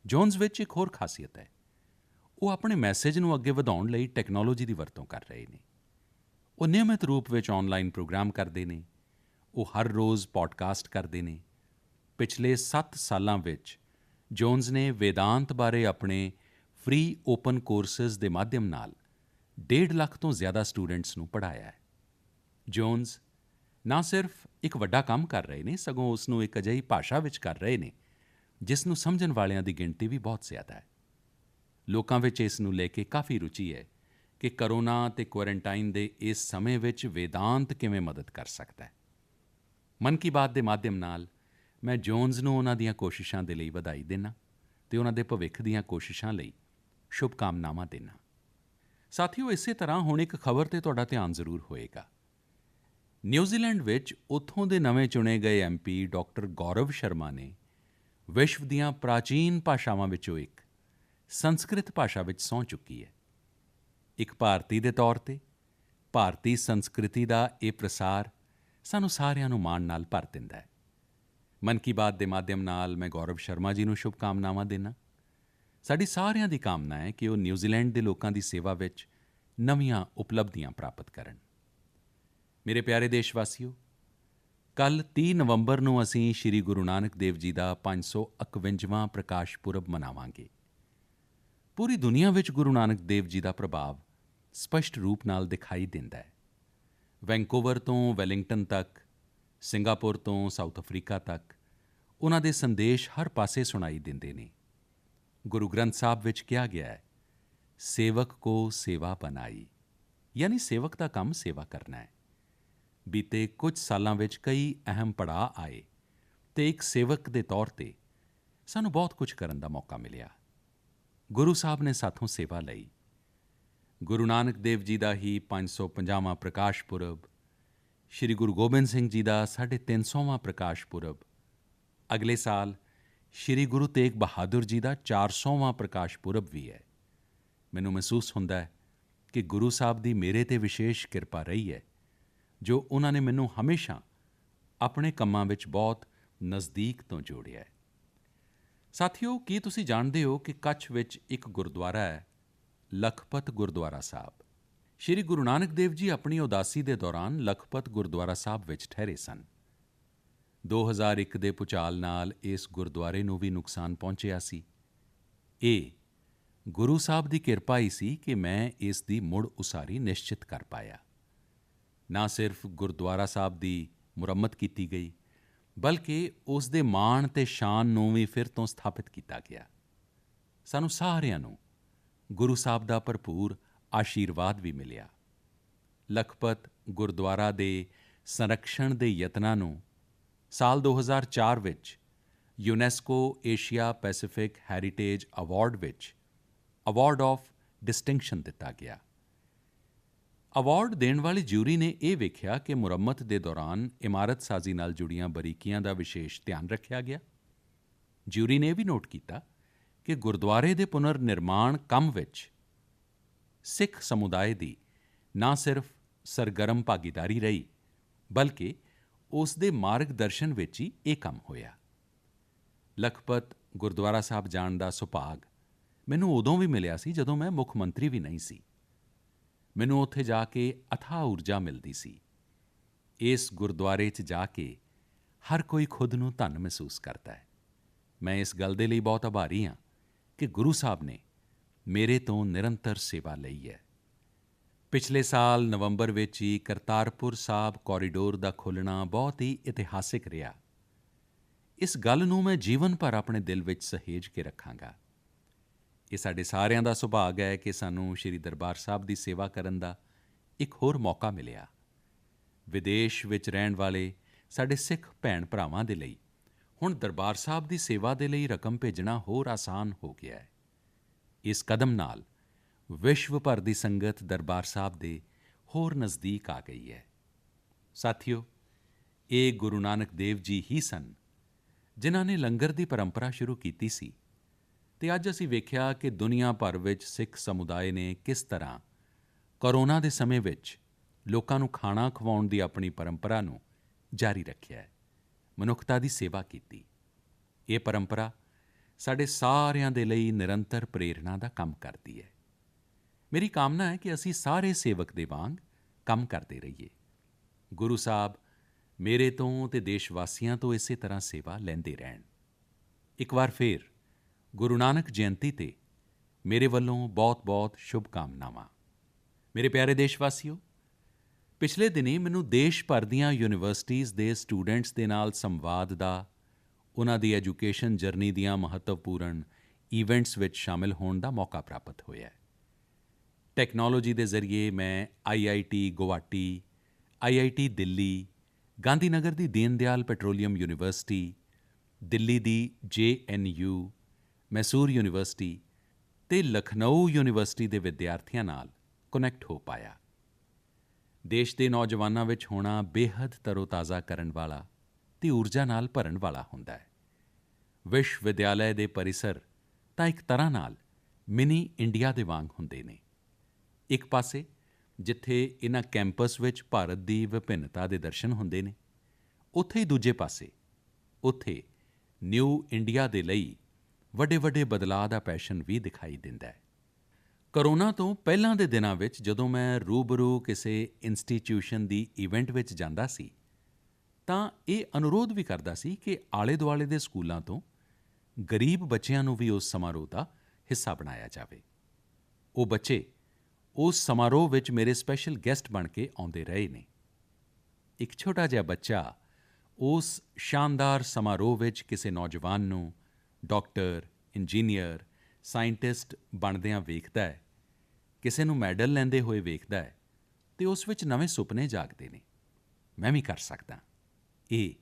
ਜੋਨਸ ਵਿੱਚ ਇੱਕ ਹੋਰ ਖਾਸੀਅਤ ਹੈ। ਉਹ ਆਪਣੇ ਮੈਸੇਜ ਨੂੰ ਅੱਗੇ ਵਧਾਉਣ ਲਈ ਟੈਕਨੋਲੋਜੀ ਦੀ ਵਰਤੋਂ ਕਰ ਰਹੇ ਨੇ। ਉਹ ਨਿਯਮਿਤ ਰੂਪ ਵਿੱਚ ਆਨਲਾਈਨ ਪ੍ਰੋਗਰਾਮ ਕਰਦੇ ਨੇ। ਉਹ ਹਰ ਰੋਜ਼ ਪੋਡਕਾਸਟ ਕਰਦੇ ਨੇ। ਪਿਛਲੇ 7 ਸਾਲਾਂ ਵਿੱਚ ਜੋਨਸ ਨੇ ਵੇਦਾਂਤ ਬਾਰੇ ਆਪਣੇ ਫ੍ਰੀ ਓਪਨ ਕੋਰਸਸ ਦੇ ਮਾਧਿਅਮ ਨਾਲ 1.5 ਲੱਖ ਤੋਂ ਜ਼ਿਆਦਾ ਸਟੂਡੈਂਟਸ ਨੂੰ ਪੜ੍ਹਾਇਆ ਹੈ। ਜੋਨਸ ਨਾ ਸਿਰਫ ਇੱਕ ਵੱਡਾ ਕੰਮ ਕਰ ਰਹੇ ਨੇ, ਸਗੋਂ ਉਸ ਨੂੰ ਇੱਕ ਅਜਿਹੀ ਭਾਸ਼ਾ ਵਿੱਚ ਕਰ ਰਹੇ ਨੇ, ਜਿਸ ਨੂੰ ਸਮਝਣ ਵਾਲਿਆਂ ਦੀ ਗਿਣਤੀ ਵੀ ਬਹੁਤ ਜ਼ਿਆਦਾ ਹੈ। ਲੋਕਾਂ ਵਿੱਚ ਇਸ ਨੂੰ ਲੈ ਕੇ ਕਾਫੀ ਰੁਚੀ ਹੈ ਕਿ ਕਰੋਨਾ ਤੇ ਕੁਆਰੰਟਾਈਨ ਦੇ ਇਸ ਸਮੇਂ ਵਿੱਚ ਵੇਦਾਂਤ ਕਿਵੇਂ ਮਦਦ ਕਰ ਸਕਦਾ ਹੈ। ਮਨ ਕੀ ਬਾਤ ਦੇ ਮਾਧਿਅਮ ਨਾਲ ਮੈਂ ਜੋਨਸ ਨੂੰ ਉਹਨਾਂ ਦੀਆਂ ਕੋਸ਼ਿਸ਼ਾਂ ਦੇ ਲਈ ਵਧਾਈ ਦਿੰਦਾ ਤੇ ਉਹਨਾਂ ਦੇ ਭਵਿੱਖ ਦੀਆਂ ਕੋਸ਼ਿਸ਼ਾਂ ਲਈ ਸ਼ੁਭ ਕਾਮਨਾਵਾਂ ਦਿੰਦਾ ਸਾਥੀਓ, ਇਸੇ ਤਰ੍ਹਾਂ ਹੁਣ ਇੱਕ ਖਬਰ ਤੇ ਤੁਹਾਡਾ ਧਿਆਨ ਜ਼ਰੂਰ ਹੋਏਗਾ। ਨਿਊਜ਼ੀਲੈਂਡ ਵਿੱਚ ਉੱਥੋਂ ਦੇ ਨਵੇਂ ਚੁਣੇ ਗਏ ਐਮਪੀ ਡਾਕਟਰ ਗੌਰਵ ਸ਼ਰਮਾ ਨੇ ਵਿਸ਼ਵ ਦੀਆਂ ਪ੍ਰਾਚੀਨ ਭਾਸ਼ਾਵਾਂ ਵਿੱਚੋਂ ਇੱਕ ਸੰਸਕ੍ਰਿਤ ਭਾਸ਼ਾ ਵਿੱਚ ਸਹੁੰ ਚੁੱਕੀ ਹੈ। ਇੱਕ ਭਾਰਤੀ ਦੇ ਤੌਰ ਤੇ ਭਾਰਤੀ ਸੰਸਕ੍ਰਿਤੀ ਦਾ ਇਹ ਪ੍ਰਸਾਰ ਸਾਨੂੰ ਸਾਰਿਆਂ ਨੂੰ ਮਾਣ ਨਾਲ ਭਰ ਦਿੰਦਾ ਹੈ। ਮਨ ਕੀ ਬਾਤ ਦੇ ਮਾਧਿਅਮ ਨਾਲ ਮੈਂ ਗੌਰਵ ਸ਼ਰਮਾ ਜੀ ਨੂੰ ਸ਼ੁਭ ਕਾਮਨਾਵਾਂ ਦਿੰਦਾ ਸਾਡੀ ਸਾਰਿਆਂ ਦੀ ਕਾਮਨਾ ਹੈ ਕਿ ਉਹ ਨਿਊਜ਼ੀਲੈਂਡ ਦੇ ਲੋਕਾਂ ਦੀ ਸੇਵਾ ਵਿੱਚ ਨਵੀਆਂ ਉਪਲਬਧੀਆਂ ਪ੍ਰਾਪਤ ਕਰਨ। ਮੇਰੇ ਪਿਆਰੇ ਦੇਸ਼ ਵਾਸੀਓ ਕੱਲ 30 ਨਵੰਬਰ ਨੂੰ ਅਸੀਂ ਸ੍ਰੀ ਗੁਰੂ ਨਾਨਕ ਦੇਵ ਜੀ ਦਾ 551ਵਾਂ ਪ੍ਰਕਾਸ਼ ਪੁਰਬ ਮਨਾਵਾਂਗੇ। ਪੂਰੀ ਦੁਨੀਆ ਵਿੱਚ ਗੁਰੂ ਨਾਨਕ ਦੇਵ ਜੀ ਦਾ ਪ੍ਰਭਾਵ ਸਪਸ਼ਟ ਰੂਪ ਨਾਲ ਦਿਖਾਈ ਦਿੰਦਾ ਹੈ। ਵੈਂਕੂਵਰ ਤੋਂ ਵੈਲਿੰਗਟਨ ਤੱਕ, ਸਿੰਗਾਪੁਰ ਤੋਂ ਸਾਊਥ ਅਫਰੀਕਾ ਤੱਕ ਉਹਨਾਂ ਦੇ ਸੰਦੇਸ਼ ਹਰ ਪਾਸੇ ਸੁਣਾਈ ਦਿੰਦੇ ਨੇ। ਗੁਰੂ ਗ੍ਰੰਥ ਸਾਹਿਬ ਵਿੱਚ ਕਿਹਾ ਗਿਆ ਹੈ, ਸੇਵਕ ਕੋ ਸੇਵਾ ਬਨਾਈ ਯਾਨੀ ਸੇਵਕ ਦਾ ਕੰਮ ਸੇਵਾ ਕਰਨਾ ਹੈ। ਬੀਤੇ ਕੁਝ ਸਾਲਾਂ ਵਿੱਚ ਕਈ ਅਹਿਮ ਪੜਾਅ ਆਏ ਤੇ ਇੱਕ ਸੇਵਕ ਦੇ ਤੌਰ ਤੇ ਸਾਨੂੰ ਬਹੁਤ ਕੁਝ ਕਰਨ ਦਾ ਮੌਕਾ ਮਿਲਿਆ। ਗੁਰੂ ਸਾਹਿਬ ਨੇ ਸਾਥੋਂ ਸੇਵਾ ਲਈ। ਗੁਰੂ ਨਾਨਕ ਦੇਵ ਜੀ ਦਾ ਹੀ 550ਵਾਂ ਪ੍ਰਕਾਸ਼ ਪੁਰਬ, ਸ੍ਰੀ ਗੁਰੂ ਗੋਬਿੰਦ ਸਿੰਘ ਜੀ ਦਾ 350ਵਾਂ ਪ੍ਰਕਾਸ਼ ਪੁਰਬ ਅਗਲੇ ਸਾਲ ਸ੍ਰੀ ਗੁਰੂ ਤੇਗ ਬਹਾਦਰ ਜੀ ਦਾ 400ਵਾਂ ਪ੍ਰਕਾਸ਼ ਪੁਰਬ ਵੀ ਹੈ। ਮੈਨੂੰ ਮਹਿਸੂਸ ਹੁੰਦਾ ਹੈ ਕਿ ਗੁਰੂ ਸਾਹਿਬ ਦੀ ਮੇਰੇ ਤੇ ਵਿਸ਼ੇਸ਼ ਕਿਰਪਾ ਰਹੀ ਹੈ, ਜੋ ਉਹਨਾਂ ਨੇ ਮੈਨੂੰ ਹਮੇਸ਼ਾ ਆਪਣੇ ਕੰਮਾਂ ਵਿੱਚ ਬਹੁਤ ਨਜ਼ਦੀਕ ਤੋਂ ਜੋੜਿਆ ਹੈ। ਸਾਥੀਓ, ਕੀ ਤੁਸੀਂ ਜਾਣਦੇ ਹੋ ਕਿ ਕੱਛ ਵਿੱਚ ਇੱਕ ਗੁਰਦੁਆਰਾ ਹੈ, ਲਖਪਤ ਗੁਰਦੁਆਰਾ ਸਾਹਿਬ? ਸ਼੍ਰੀ ਗੁਰੂ ਨਾਨਕ ਦੇਵ ਜੀ ਆਪਣੀ ਉਦਾਸੀ ਦੇ ਦੌਰਾਨ ਲਖਪਤ ਗੁਰਦੁਆਰਾ ਸਾਹਿਬ ਵਿੱਚ ਠਹਿਰੇ ਸਨ। 2001 ਦੇ ਪੁਚਾਲ ਨਾਲ ਇਸ ਗੁਰਦੁਆਰੇ ਨੂੰ ਵੀ ਨੁਕਸਾਨ ਪਹੁੰਚਿਆ ਸੀ। ਇਹ ਗੁਰੂ ਸਾਹਿਬ ਦੀ ਕਿਰਪਾ ਹੀ ਸੀ ਕਿ ਮੈਂ ਇਸ ਦੀ ਮੁੜ ਉਸਾਰੀ ਨਿਸ਼ਚਿਤ ਕਰ ਪਾਇਆ। ਨਾ ਸਿਰਫ ਗੁਰਦੁਆਰਾ ਸਾਹਿਬ ਦੀ ਮੁਰੰਮਤ ਕੀਤੀ ਗਈ, ਬਲਕਿ ਉਸ ਦੇ ਮਾਣ ਤੇ ਸ਼ਾਨ ਨੂੰ ਵੀ ਫਿਰ ਤੋਂ ਸਥਾਪਿਤ ਕੀਤਾ ਗਿਆ। ਸਾਨੂੰ ਸਾਰਿਆਂ ਨੂੰ ਗੁਰੂ ਸਾਹਿਬ ਦਾ ਭਰਪੂਰ ਆਸ਼ੀਰਵਾਦ ਵੀ ਮਿਲਿਆ। ਲਖਪਤ ਗੁਰਦੁਆਰਾ ਦੇ ਸੰਰਕਸ਼ਣ ਦੇ ਯਤਨਾਂ ਨੂੰ ਸਾਲ 2004 ਵਿੱਚ UNESCO Asia Pacific heritage award ਵਿੱਚ ਅਵਾਰਡ ਆਫ ਡਿਸਟਿੰਕਸ਼ਨ ਦਿੱਤਾ ਗਿਆ। ਅਵਾਰਡ ਦੇਣ ਵਾਲੀ ਜਿਊਰੀ ਨੇ ਇਹ ਵੇਖਿਆ ਕਿ ਮੁਰੰਮਤ ਦੇ ਦੌਰਾਨ ਇਮਾਰਤ ਸਾਜ਼ੀ ਨਾਲ ਜੁੜੀਆਂ ਬਰੀਕੀਆਂ ਦਾ ਵਿਸ਼ੇਸ਼ ਧਿਆਨ ਰੱਖਿਆ ਗਿਆ। ਜਿਊਰੀ ਨੇ ਇਹ ਵੀ ਨੋਟ ਕੀਤਾ ਕਿ ਗੁਰਦੁਆਰੇ ਦੇ ਪੁਨਰ ਨਿਰਮਾਣ ਕੰਮ ਵਿੱਚ ਸਿੱਖ ਸਮੁਦਾਇ ਦੀ ਨਾ ਸਿਰਫ ਸਰਗਰਮ ਭਾਗੀਦਾਰੀ ਰਹੀ, ਬਲਕਿ ਉਸ ਦੇ ਮਾਰਗਦਰਸ਼ਨ ਵਿੱਚ ਹੀ ਇਹ ਕੰਮ ਹੋਇਆ। ਲਖਪਤ ਗੁਰਦੁਆਰਾ ਸਾਹਿਬ ਜਾਣ ਦਾ ਸੁਭਾਗ ਮੈਨੂੰ ਉਦੋਂ ਵੀ ਮਿਲਿਆ ਸੀ ਜਦੋਂ ਮੈਂ ਮੁੱਖ ਮੰਤਰੀ ਵੀ ਨਹੀਂ ਸੀ। ਮੈਨੂੰ ਉੱਥੇ ਜਾ ਕੇ ਅਥਾ ਊਰਜਾ ਮਿਲਦੀ ਸੀ। ਇਸ ਗੁਰਦੁਆਰੇ 'ਚ ਜਾ ਕੇ ਹਰ ਕੋਈ ਖੁਦ ਨੂੰ ਧਨ ਮਹਿਸੂਸ ਕਰਦਾ ਹੈ। ਮੈਂ ਇਸ ਗੱਲ ਦੇ ਲਈ ਬਹੁਤ ਆਭਾਰੀ ਹਾਂ ਕਿ ਗੁਰੂ ਸਾਹਿਬ ਨੇ ਮੇਰੇ ਤੋਂ ਨਿਰੰਤਰ ਸੇਵਾ ਲਈ ਹੈ। ਪਿਛਲੇ ਸਾਲ ਨਵੰਬਰ ਵਿੱਚ ਹੀ ਕਰਤਾਰਪੁਰ ਸਾਹਿਬ ਕੋਰੀਡੋਰ ਦਾ ਖੁੱਲ੍ਹਣਾ ਬਹੁਤ ਹੀ ਇਤਿਹਾਸਿਕ ਰਿਹਾ। ਇਸ ਗੱਲ ਨੂੰ ਮੈਂ ਜੀਵਨ ਭਰ ਆਪਣੇ ਦਿਲ ਵਿੱਚ ਸਹੇਜ ਕੇ ਰੱਖਾਂਗਾ। ਇਹ ਸਾਡੇ ਸਾਰਿਆਂ ਦਾ ਸੁਭਾਗ ਹੈ ਕਿ ਸਾਨੂੰ ਸ੍ਰੀ ਦਰਬਾਰ ਸਾਹਿਬ ਦੀ ਸੇਵਾ ਕਰਨ ਦਾ ਇੱਕ ਹੋਰ ਮੌਕਾ ਮਿਲਿਆ। ਵਿਦੇਸ਼ ਵਿੱਚ ਰਹਿਣ ਵਾਲੇ ਸਾਡੇ ਸਿੱਖ ਭੈਣ ਭਰਾਵਾਂ ਦੇ ਲਈ ਹੁਣ ਦਰਬਾਰ ਸਾਹਿਬ ਦੀ ਸੇਵਾ ਦੇ ਲਈ ਰਕਮ ਭੇਜਣਾ ਹੋਰ ਆਸਾਨ ਹੋ ਗਿਆ ਹੈ। ਇਸ ਕਦਮ ਨਾਲ ਵਿਸ਼ਵ ਭਰ ਦੀ ਸੰਗਤ ਦਰਬਾਰ ਸਾਹਿਬ ਦੇ ਹੋਰ ਨਜ਼ਦੀਕ ਆ ਗਈ ਹੈ। ਸਾਥੀਓ, ਇਹ ਗੁਰੂ ਨਾਨਕ ਦੇਵ ਜੀ ਹੀ ਸਨ ਜਿਨ੍ਹਾਂ ਨੇ ਲੰਗਰ ਦੀ ਪਰੰਪਰਾ ਸ਼ੁਰੂ ਕੀਤੀ ਸੀ ਤੇ ਅੱਜ ਅਸੀਂ ਵੇਖਿਆ ਕਿ ਦੁਨੀਆ ਭਰ ਵਿੱਚ ਸਿੱਖ ਸਮੁਦਾਇ ਨੇ ਕਿਸ ਤਰ੍ਹਾਂ ਕਰੋਨਾ ਦੇ ਸਮੇਂ ਵਿੱਚ ਲੋਕਾਂ ਨੂੰ ਖਾਣਾ ਖਵਾਉਣ ਦੀ ਆਪਣੀ ਪਰੰਪਰਾ ਨੂੰ ਜਾਰੀ ਰੱਖਿਆ ਹੈ, ਮਨੁੱਖਤਾ ਦੀ ਸੇਵਾ ਕੀਤੀ। ਇਹ ਪਰੰਪਰਾ ਸਾਡੇ ਸਾਰਿਆਂ ਦੇ ਲਈ ਨਿਰੰਤਰ ਪ੍ਰੇਰਣਾ ਦਾ ਕੰਮ ਕਰਦੀ ਹੈ। ਮੇਰੀ ਕਾਮਨਾ ਹੈ ਕਿ ਅਸੀਂ ਸਾਰੇ ਸੇਵਕ ਦੇ ਵਾਂਗ ਕੰਮ ਕਰਦੇ ਰਹੀਏ। ਗੁਰੂ ਸਾਹਿਬ, ਮੇਰੇ ਤੋਂ ਤੇ ਦੇਸ਼ ਵਾਸੀਆਂ ਤੋਂ ਇਸੇ ਤਰ੍ਹਾਂ ਸੇਵਾ ਲੈਂਦੇ ਰਹਿਣ। ਇੱਕ ਵਾਰ ਫੇਰ ਗੁਰੂ ਨਾਨਕ ਜਯੰਤੀ ਤੇ ਮੇਰੇ ਵੱਲੋਂ ਬਹੁਤ-ਬਹੁਤ ਸ਼ੁਭ ਕਾਮਨਾਵਾਂ ਮੇਰੇ ਪਿਆਰੇ ਦੇਸ਼ ਵਾਸੀਓ ਪਿਛਲੇ ਦਿਨੀ ਮੈਨੂੰ ਦੇਸ਼ ਭਰ ਦੀਆਂ ਯੂਨੀਵਰਸਿਟੀਆਂ ਦੇ ਸਟੂਡੈਂਟਸ ਦੇ ਨਾਲ ਸੰਵਾਦ ਦਾ, ਉਹਨਾਂ ਦੀ ਐਜੂਕੇਸ਼ਨ ਜਰਨੀ ਦੀਆਂ ਮਹੱਤਵਪੂਰਨ ਇਵੈਂਟਸ ਵਿੱਚ ਸ਼ਾਮਿਲ ਹੋਣ ਦਾ ਮੌਕਾ ਪ੍ਰਾਪਤ ਹੋਇਆ ਹੈ। ਟੈਕਨੋਲੋਜੀ ਦੇ ਜ਼ਰੀਏ ਮੈਂ ਆਈਆਈਟੀ ਗੁਵਾਹਾਟੀ ਆਈਆਈਟੀ ਦਿੱਲੀ, ਗਾਂਧੀਨਗਰ ਦੀ ਦੀਨ ਦਿਆਲ ਪੈਟਰੋਲੀਅਮ ਯੂਨੀਵਰਸਿਟੀ, ਦਿੱਲੀ ਦੀ ਜੇਐਨਯੂ ਮੈਸੂਰ ਯੂਨੀਵਰਸਿਟੀ ਤੇ ਲਖਨਊ ਯੂਨੀਵਰਸਿਟੀ ਦੇ ਵਿਦਿਆਰਥੀਆਂ ਨਾਲ ਕਨੈਕਟ ਹੋ ਪਾਇਆ। ਦੇਸ਼ ਦੇ ਨੌਜਵਾਨਾਂ ਵਿੱਚ ਹੋਣਾ ਬੇहद ਤਰੋਤਾਜ਼ਾ ਕਰਨ ਵਾਲਾ ਤੇ ਊਰਜਾ ਨਾਲ ਭਰਨ ਵਾਲਾ ਹੁੰਦਾ ਹੈ। ਵਿਸ਼ਵ ਵਿਦਿਆਲਯ ਦੇ ਪਰਿਸਰ ਤਾਂ ਇੱਕ ਤਰ੍ਹਾਂ ਨਾਲ ਮਿਨੀ ਇੰਡੀਆ ਦੇ ਵਾਂਗ ਹੁੰਦੇ ਨੇ। ਇੱਕ ਪਾਸੇ, ਜਿੱਥੇ ਇਹਨਾਂ ਕੈਂਪਸ ਵਿੱਚ ਭਾਰਤ ਦੀ ਵਿਭਿੰਨਤਾ ਦੇ ਦਰਸ਼ਨ ਹੁੰਦੇ ਨੇ, ਉੱਥੇ ਹੀ ਦੂਜੇ ਪਾਸੇ, ਉੱਥੇ ਨਿਊ ਇੰਡੀਆ ਦੇ ਲਈ ਵੱਡੇ ਵੱਡੇ ਬਦਲਾਅ ਦਾ ਪੈਸ਼ਨ ਵੀ ਦਿਖਾਈ ਦਿੰਦਾ ਹੈ। ਕਰੋਨਾ ਤੋਂ ਪਹਿਲਾਂ ਦੇ ਦਿਨਾਂ ਵਿੱਚ ਜਦੋਂ ਮੈਂ ਰੂਬਰੂ ਕਿਸੇ ਇੰਸਟੀਚਿਊਸ਼ਨ ਦੀ ਇਵੈਂਟ ਵਿੱਚ ਜਾਂਦਾ ਸੀ, ਤਾਂ ਇਹ ਅਨੁਰੋਧ ਵੀ ਕਰਦਾ ਸੀ ਕਿ ਆਲੇ ਦੁਆਲੇ ਦੇ ਸਕੂਲਾਂ ਤੋਂ ਗਰੀਬ ਬੱਚਿਆਂ ਨੂੰ ਵੀ ਉਸ ਸਮਾਰੋਹ ਦਾ ਹਿੱਸਾ ਬਣਾਇਆ ਜਾਵੇ। ਉਹ ਬੱਚੇ ਉਸ ਸਮਾਰੋਹ ਵਿੱਚ ਮੇਰੇ ਸਪੈਸ਼ਲ ਗੈਸਟ ਬਣ ਕੇ ਆਉਂਦੇ ਰਹੇ ਨੇ। ਇੱਕ ਛੋਟਾ ਜਿਹਾ ਬੱਚਾ ਉਸ ਸ਼ਾਨਦਾਰ ਸਮਾਰੋਹ ਵਿੱਚ ਕਿਸੇ ਨੌਜਵਾਨ ਨੂੰ ਡਾਕਟਰ, ਇੰਜੀਨੀਅਰ, ਸਾਇੰਟਿਸਟ ਬਣਦਿਆਂ ਵੇਖਦਾ ਹੈ, ਕਿਸੇ ਨੂੰ ਮੈਡਲ ਲੈਂਦੇ ਹੋਏ ਵੇਖਦਾ ਹੈ ਤੇ ਉਸ ਵਿੱਚ ਨਵੇਂ ਸੁਪਨੇ ਜਾਗਦੇ ਨੇ। ਮੈਂ ਵੀ ਕਰ ਸਕਦਾ ਇਹ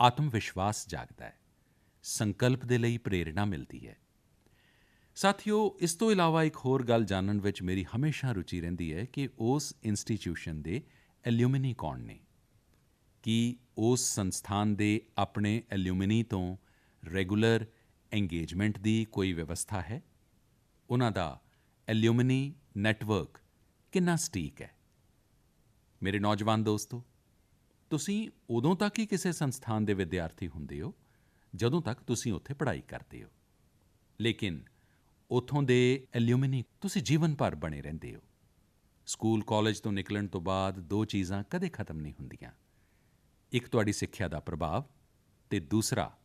ਆਤਮ ਵਿਸ਼ਵਾਸ ਜਾਗਦਾ ਹੈ। ਸੰਕਲਪ ਦੇ ਲਈ ਪ੍ਰੇਰਣਾ ਮਿਲਦੀ ਹੈ। ਸਾਥੀਓ, ਇਸ ਤੋਂ ਇਲਾਵਾ ਇੱਕ ਹੋਰ ਗੱਲ ਜਾਣਨ ਵਿੱਚ ਮੇਰੀ ਹਮੇਸ਼ਾ ਰੁਚੀ ਰਹਿੰਦੀ ਹੈ ਕਿ ਉਸ ਇੰਸਟੀਟਿਊਸ਼ਨ ਦੇ ਐਲੂਮਨੀ ਕੌਣ ਨੇ? ਕੀ ਉਸ ਸੰਸਥਾਨ ਦੇ ਆਪਣੇ ਐਲੂਮਨੀ ਤੋਂ ਰੈਗੂਲਰ ਐਂਗੇਜ਼ਮੈਂਟ ਦੀ ਕੋਈ ਵਿਵਸਥਾ ਹੈ? ਉਹਨਾਂ ਦਾ ਐਲੂਮਨੀ ਨੈਟਵਰਕ ਕਿੰਨਾ ਸਟੀਕ ਹੈ? ਮੇਰੇ ਨੌਜਵਾਨ ਦੋਸਤੋ, ਤੁਸੀਂ ਉਦੋਂ ਤੱਕ ਹੀ ਕਿਸੇ ਸੰਸਥਾਨ ਦੇ ਵਿਦਿਆਰਥੀ ਹੁੰਦੇ ਹੋ, ਜਦੋਂ ਤੱਕ ਤੁਸੀਂ ਉੱਥੇ ਪੜ੍ਹਾਈ ਕਰਦੇ ਹੋ। ਲੇਕਿਨ ਉਥੋਂ ਦੇ ਐਲੂਮਨੀ, ਤੁਸੀਂ ਜੀਵਨ ਭਰ ਬਣੇ ਰਹਿੰਦੇ ਹੋ। ਸਕੂਲ, ਕਾਲਜ ਤੋਂ ਨਿਕਲਣ ਤੋਂ ਬਾਅਦ ਦੋ ਚੀਜ਼ਾਂ ਕਦੇ ਖਤਮ ਨਹੀਂ ਹੁੰਦੀਆਂ। ਇੱਕ ਤੁਹਾਡੀ ਸਿੱਖਿਆ ਦਾ ਪ੍ਰਭਾਵ ਤੇ ਦੂਸਰਾ,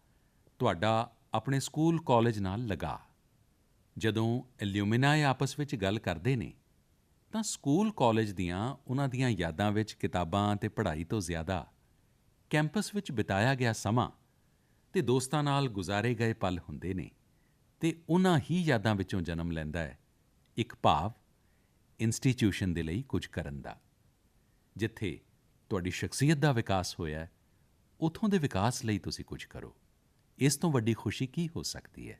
ਤੁਹਾਡਾ ਆਪਣੇ ਸਕੂਲ, ਕਾਲਜ ਨਾਲ ਲਗਾ ਜਦੋਂ ਐਲੂਮਨਾਈ ਆਪਸ ਵਿੱਚ ਗੱਲ ਕਰਦੇ ਨੇ, ਤਾਂ ਸਕੂਲ, ਕਾਲਜ ਦੀਆਂ ਉਹਨਾਂ ਦੀਆਂ ਯਾਦਾਂ ਵਿੱਚ ਕਿਤਾਬਾਂ ਤੇ ਪੜ੍ਹਾਈ ਤੋਂ ਜ਼ਿਆਦਾ ਕੈਂਪਸ ਵਿੱਚ ਬਿਤਾਇਆ ਗਿਆ ਸਮਾਂ ਤੇ ਦੋਸਤਾਂ ਨਾਲ ਗੁਜ਼ਾਰੇ ਗਏ ਪਲ ਹੁੰਦੇ ਨੇ। ਤੇ ਉਹਨਾਂ ਹੀ ਯਾਦਾਂ ਵਿੱਚੋਂ ਜਨਮ ਲੈਂਦਾ ਹੈ। ਇੱਕ ਭਾਵ ਇੰਸਟੀਚਿਊਸ਼ਨ ਦੇ ਲਈ ਕੁਝ ਕਰਨ ਦਾ, ਜਿੱਥੇ ਤੁਹਾਡੀ ਸ਼ਖਸੀਅਤ ਦਾ ਵਿਕਾਸ ਹੋਇਆ ਹੈ, ਉਥੋਂ ਦੇ ਵਿਕਾਸ ਲਈ ਤੁਸੀਂ ਕੁਝ ਕਰੋ। ਇਸ ਤੋਂ ਵੱਡੀ ਖੁਸ਼ੀ ਕੀ ਹੋ ਸਕਦੀ ਹੈ?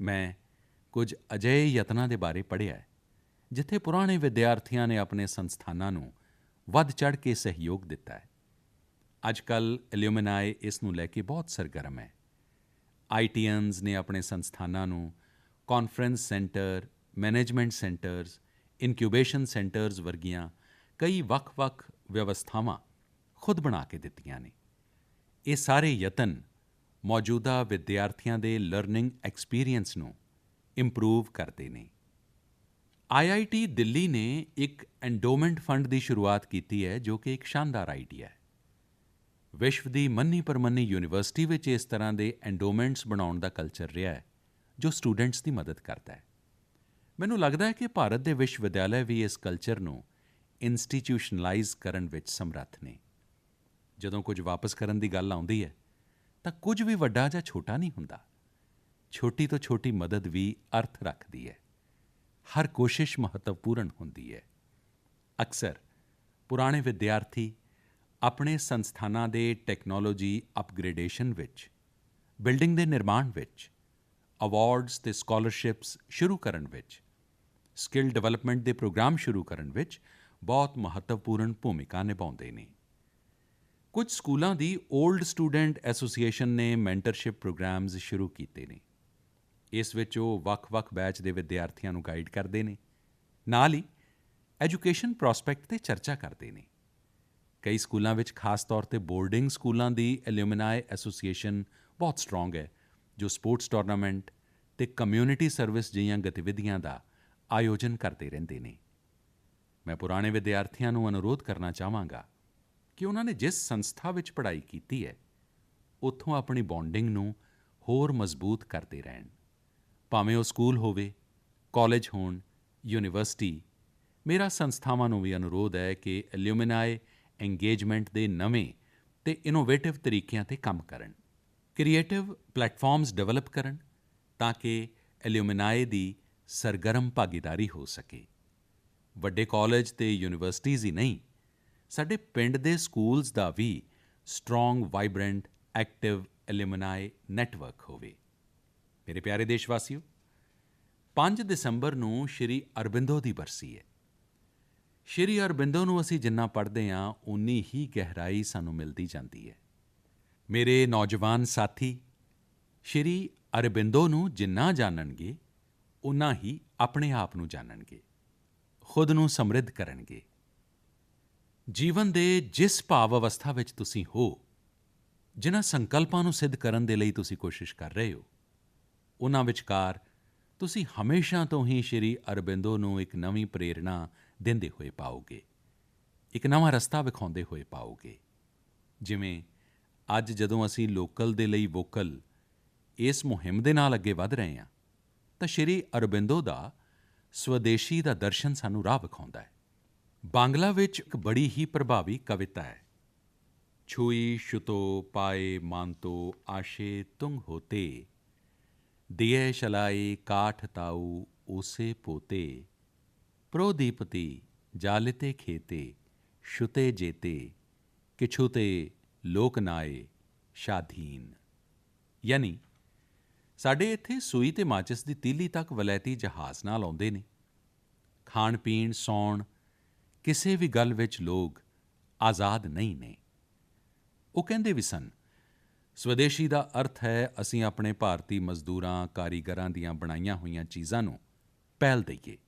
ਮੈਂ ਕੁਝ ਅਜਿਹੇ ਯਤਨਾਂ ਦੇ ਬਾਰੇ ਪੜ੍ਹਿਆ ਜਿੱਥੇ ਪੁਰਾਣੇ ਵਿਦਿਆਰਥੀਆਂ ਨੇ ਆਪਣੇ ਸੰਸਥਾਨਾਂ ਨੂੰ ਵੱਧ ਚੜ੍ਹ ਕੇ ਸਹਿਯੋਗ ਦਿੱਤਾ ਹੈ। ਅੱਜਕੱਲ ਐਲੂਮਨਾਈ ਇਸ ਨੂੰ ਲੈ ਕੇ ਬਹੁਤ ਸਰਗਰਮ ਹੈ। ਆਈਟੀਐਨਸ ਨੇ ਆਪਣੇ ਸੰਸਥਾਨਾਂ ਨੂੰ conference centre management centres incubation centres ਵਰਗੀਆਂ ਕਈ ਵੱਖ-ਵੱਖ ਵਿਵਸਥਾਵਾਂ ਖੁਦ ਬਣਾ ਕੇ ਦਿੱਤੀਆਂ ਨੇ। ਇਹ ਸਾਰੇ ਯਤਨ ਮੌਜੂਦਾ ਵਿਦਿਆਰਥੀਆਂ ਦੇ ਲਰਨਿੰਗ ਐਕਸਪੀਰੀਅੰਸ ਨੂੰ ਇੰਪਰੂਵ ਕਰਦੇ ਨੇ। ਆਈਆਈਟੀ ਦਿੱਲੀ ਨੇ ਇੱਕ ਐਂਡੋਮੈਂਟ ਫੰਡ ਦੀ ਸ਼ੁਰੂਆਤ ਕੀਤੀ ਹੈ ਜੋ ਕਿ ਇੱਕ ਸ਼ਾਨਦਾਰ ਆਈਡੀਆ ਹੈ। ਵਿਸ਼ਵ ਦੀ ਮੰਨੀ ਪਰਮੰਨੀ ਯੂਨੀਵਰਸਿਟੀ ਵਿੱਚ ਇਸ ਤਰ੍ਹਾਂ ਦੇ ਐਂਡੋਮੈਂਟਸ ਬਣਾਉਣ ਦਾ ਕਲਚਰ ਰਿਹਾ ਹੈ, ਜੋ ਸਟੂਡੈਂਟਸ ਦੀ ਮਦਦ ਕਰਦਾ ਹੈ। ਮੈਨੂੰ ਲੱਗਦਾ ਹੈ ਕਿ ਭਾਰਤ ਦੇ ਵਿਸ਼ਵ ਵਿਦਿਆਲਯ ਵੀ ਇਸ ਕਲਚਰ ਨੂੰ ਇੰਸਟੀਟਿਊਸ਼ਨਲਾਈਜ਼ ਕਰਨ ਵਿੱਚ ਸਮਰੱਥ ਨੇ। ਜਦੋਂ ਕੁਝ ਵਾਪਸ ਕਰਨ ਦੀ ਗੱਲ ਆਉਂਦੀ ਹੈ, ਤਾਂ ਕੁਝ ਵੀ ਵੱਡਾ ਜਾਂ ਛੋਟਾ ਨਹੀਂ ਹੁੰਦਾ। ਛੋਟੀ ਤੋਂ ਛੋਟੀ ਮਦਦ ਵੀ ਅਰਥ ਰੱਖਦੀ ਹੈ। ਹਰ ਕੋਸ਼ਿਸ਼ ਮਹੱਤਵਪੂਰਨ ਹੁੰਦੀ ਹੈ। ਅਕਸਰ ਪੁਰਾਣੇ ਵਿਦਿਆਰਥੀ ਆਪਣੇ ਸੰਸਥਾਨਾਂ ਦੇ ਟੈਕਨੋਲੋਜੀ ਅਪਗ੍ਰੇਡੇਸ਼ਨ ਵਿੱਚ ਬਿਲਡਿੰਗ ਦੇ ਨਿਰਮਾਣ ਵਿੱਚ ਅਵਾਰਡਸ ਤੇ ਸਕਾਲਰਸ਼ਿਪਸ ਸ਼ੁਰੂ ਕਰਨ ਵਿੱਚ ਸਕਿੱਲ ਡਿਵੈਲਪਮੈਂਟ ਦੇ ਪ੍ਰੋਗਰਾਮ ਸ਼ੁਰੂ ਕਰਨ ਵਿੱਚ ਬਹੁਤ ਮਹੱਤਵਪੂਰਨ ਭੂਮਿਕਾ ਨਿਭਾਉਂਦੇ ਨੇ। ਕੁਝ ਸਕੂਲਾਂ ਦੀ 올ਡ ਸਟੂਡੈਂਟ ਐਸੋਸੀਏਸ਼ਨ ਨੇ ਮੈਂਟਰਸ਼ਿਪ ਪ੍ਰੋਗਰਾਮਸ ਸ਼ੁਰੂ ਕੀਤੇ ਨੇ। ਇਸ ਵਿੱਚ ਉਹ ਵੱਖ-ਵੱਖ ਬੈਚ ਦੇ ਵਿਦਿਆਰਥੀਆਂ ਨੂੰ ਗਾਈਡ ਕਰਦੇ ਨੇ। ਨਾਲ ਹੀ ਐਜੂਕੇਸ਼ਨ ਪ੍ਰੋਸਪੈਕਟ ਤੇ ਚਰਚਾ ਕਰਦੇ ਨੇ। ਕਈ ਸਕੂਲਾਂ ਵਿੱਚ ਖਾਸ ਤੌਰ ਤੇ ਬੋਰਡਿੰਗ ਸਕੂਲਾਂ ਦੀ ਐਲੂਮਨਾਈ ਐਸੋਸੀਏਸ਼ਨ ਬਹੁਤ ਸਟਰੋਂਗ ਹੈ, ਜੋ ਸਪੋਰਟਸ ਟੂਰਨਾਮੈਂਟ ਤੇ ਕਮਿਊਨਿਟੀ ਸਰਵਿਸ ਜਿਹੀਆਂ ਗਤੀਵਿਧੀਆਂ ਦਾ ਆਯੋਜਨ ਕਰਦੇ ਰਹਿੰਦੇ ਨੇ। ਮੈਂ ਪੁਰਾਣੇ ਵਿਦਿਆਰਥੀਆਂ ਨੂੰ ਅਨੁਰੋਧ ਕਰਨਾ ਚਾਹਾਂਗਾ ਕਿ ਉਹਨਾਂ ਨੇ ਜਿਸ ਸੰਸਥਾ ਵਿੱਚ ਪੜ੍ਹਾਈ ਕੀਤੀ ਹੈ, ਉੱਥੋਂ ਆਪਣੀ ਬੌਂਡਿੰਗ ਨੂੰ ਹੋਰ ਮਜ਼ਬੂਤ ਕਰਦੇ ਰਹਿਣ। ਭਾਵੇਂ ਉਹ ਸਕੂਲ ਹੋਵੇ, ਕਾਲਜ ਹੋਣ, ਯੂਨੀਵਰਸਿਟੀ, ਮੇਰਾ ਸੰਸਥਾਵਾਂ ਨੂੰ ਵੀ ਅਨੁਰੋਧ ਹੈ ਕਿ ਐਲੂਮਨਾਈ ਇੰਗੇਜਮੈਂਟ ਦੇ ਨਵੇਂ ਤੇ ਇਨੋਵੇਟਿਵ ਤਰੀਕਿਆਂ ਤੇ ਕੰਮ ਕਰਨ। ਕ੍ਰੀਏਟਿਵ ਪਲੇਟਫਾਰਮਸ ਡਿਵੈਲਪ ਕਰਨ ਤਾਂ ਕਿ ਐਲੂਮਨਾਈ ਦੀ ਸਰਗਰਮ ਭਾਗੀਦਾਰੀ ਹੋ ਸਕੇ। ਵੱਡੇ ਕਾਲਜ ਤੇ ਯੂਨੀਵਰਸਿਟੀਜ਼ ਹੀ ਨਹੀਂ, ਸਾਡੇ ਪਿੰਡ ਦੇ ਸਕੂਲਸ ਦਾ ਵੀ strong vibrant active alumni network ਹੋਵੇ। ਮੇਰੇ ਪਿਆਰੇ ਦੇਸ਼ਵਾਸੀਓ 5 ਦਸੰਬਰ ਨੂੰ ਸ਼੍ਰੀ ਅਰਬਿੰਦੋ ਦੀ ਬਰਸੀ ਹੈ। ਸ਼੍ਰੀ ਅਰਬਿੰਦੋ ਨੂੰ ਅਸੀਂ ਜਿੰਨਾ ਪੜ੍ਹਦੇ ਹਾਂ ਉਨੀ ਹੀ ਗਹਿਰਾਈ ਸਾਨੂੰ ਮਿਲਦੀ ਜਾਂਦੀ ਹੈ। ਮੇਰੇ ਨੌਜਵਾਨ ਸਾਥੀ, ਸ਼੍ਰੀ ਅਰਬਿੰਦੋ ਨੂੰ ਜਿੰਨਾ ਜਾਣਨਗੇ ਉਨਾ ਹੀ ਆਪਣੇ ਆਪ ਨੂੰ ਜਾਣਨਗੇ, ਖੁਦ ਨੂੰ ਸਮਰਿੱਧ ਕਰਨਗੇ। ਜੀਵਨ ਦੇ ਜਿਸ ਭਾਵ ਅਵਸਥਾ ਵਿੱਚ ਤੁਸੀਂ ਹੋ, ਜਿਨ੍ਹਾਂ ਸੰਕਲਪਾਂ ਨੂੰ ਸਿੱਧ ਕਰਨ ਦੇ ਲਈ ਤੁਸੀਂ ਕੋਸ਼ਿਸ਼ ਕਰ ਰਹੇ ਹੋ ਉਹਨਾਂ ਵਿਚਕਾਰ ਤੁਸੀਂ ਹਮੇਸ਼ਾ ਤੋਂ ਹੀ ਸ਼੍ਰੀ ਅਰਬਿੰਦੋ ਨੂੰ ਇੱਕ ਨਵੀਂ ਪ੍ਰੇਰਣਾ ਦਿੰਦੇ ਹੋਏ ਪਾਓਗੇ। ਇੱਕ ਨਵਾਂ ਰਸਤਾ ਵਿਖਾਉਂਦੇ ਹੋਏ ਪਾਓਗੇ। ਜਿਵੇਂ ਅੱਜ ਜਦੋਂ ਅਸੀਂ ਲੋਕਲ ਦੇ ਲਈ ਵੋਕਲ ਇਸ ਮੁਹਿੰਮ ਦੇ ਨਾਲ ਅੱਗੇ ਵਧ ਰਹੇ ਹਾਂ, ਤਾਂ ਸ਼੍ਰੀ ਅਰਬਿੰਦੋ ਦਾ ਸਵਦੇਸ਼ੀ ਦਾ ਦਰਸ਼ਨ ਸਾਨੂੰ ਰਾਹ ਵਿਖਾਉਂਦਾ ਹੈ। ਬਾਂਗਲਾ ਵਿੱਚ ਇੱਕ ਬੜੀ ਹੀ ਪ੍ਰਭਾਵੀ ਕਵਿਤਾ ਹੈ। ਛੂਈ ਸ਼ੁਤੋ ਪਾਏ ਮਾਨਤੋ ਆਸ਼ੇ ਤੁੰਗ ਹੋਤੇ ਦਿਏ ਸ਼ਲਾਈ ਕਾਠ ਤਾਉ ਉਸੇ ਪੋਤੇ। ਪ੍ਰੋਦੀਪਤੀ ਜਾਲਿਤੇ ਖੇਤੇ ਸ਼ੁਤੇ ਜੇਤੇ ਕਿਛੁਤੇ ਲੋਕ ਨਾਏ ਸ਼ਾਧੀਨ। ਯਾਨੀ ਸਾਡੇ ਇੱਥੇ ਸੂਈ ਤੇ ਮਾਚਿਸ ਦੀ ਤੀਲੀ ਤੱਕ ਵਲੈਤੀ ਜਹਾਜ਼ ਨਾਲ ਆਉਂਦੇ ਨੇ। ਖਾਣ ਪੀਣ, ਸੌਣ, ਕਿਸੇ ਵੀ ਗੱਲ ਵਿੱਚ ਲੋਕ ਆਜ਼ਾਦ ਨਹੀਂ ਨੇ। ਉਹ ਕਹਿੰਦੇ ਵੀ ਸਨ, ਸਵਦੇਸ਼ੀ ਦਾ ਅਰਥ ਹੈ ਅਸੀਂ ਆਪਣੇ ਭਾਰਤੀ ਮਜ਼ਦੂਰਾਂ, ਕਾਰੀਗਰਾਂ ਦੀਆਂ ਬਣਾਈਆਂ ਹੋਈਆਂ ਚੀਜ਼ਾਂ ਨੂੰ ਪਹਿਲ ਦਈਏ।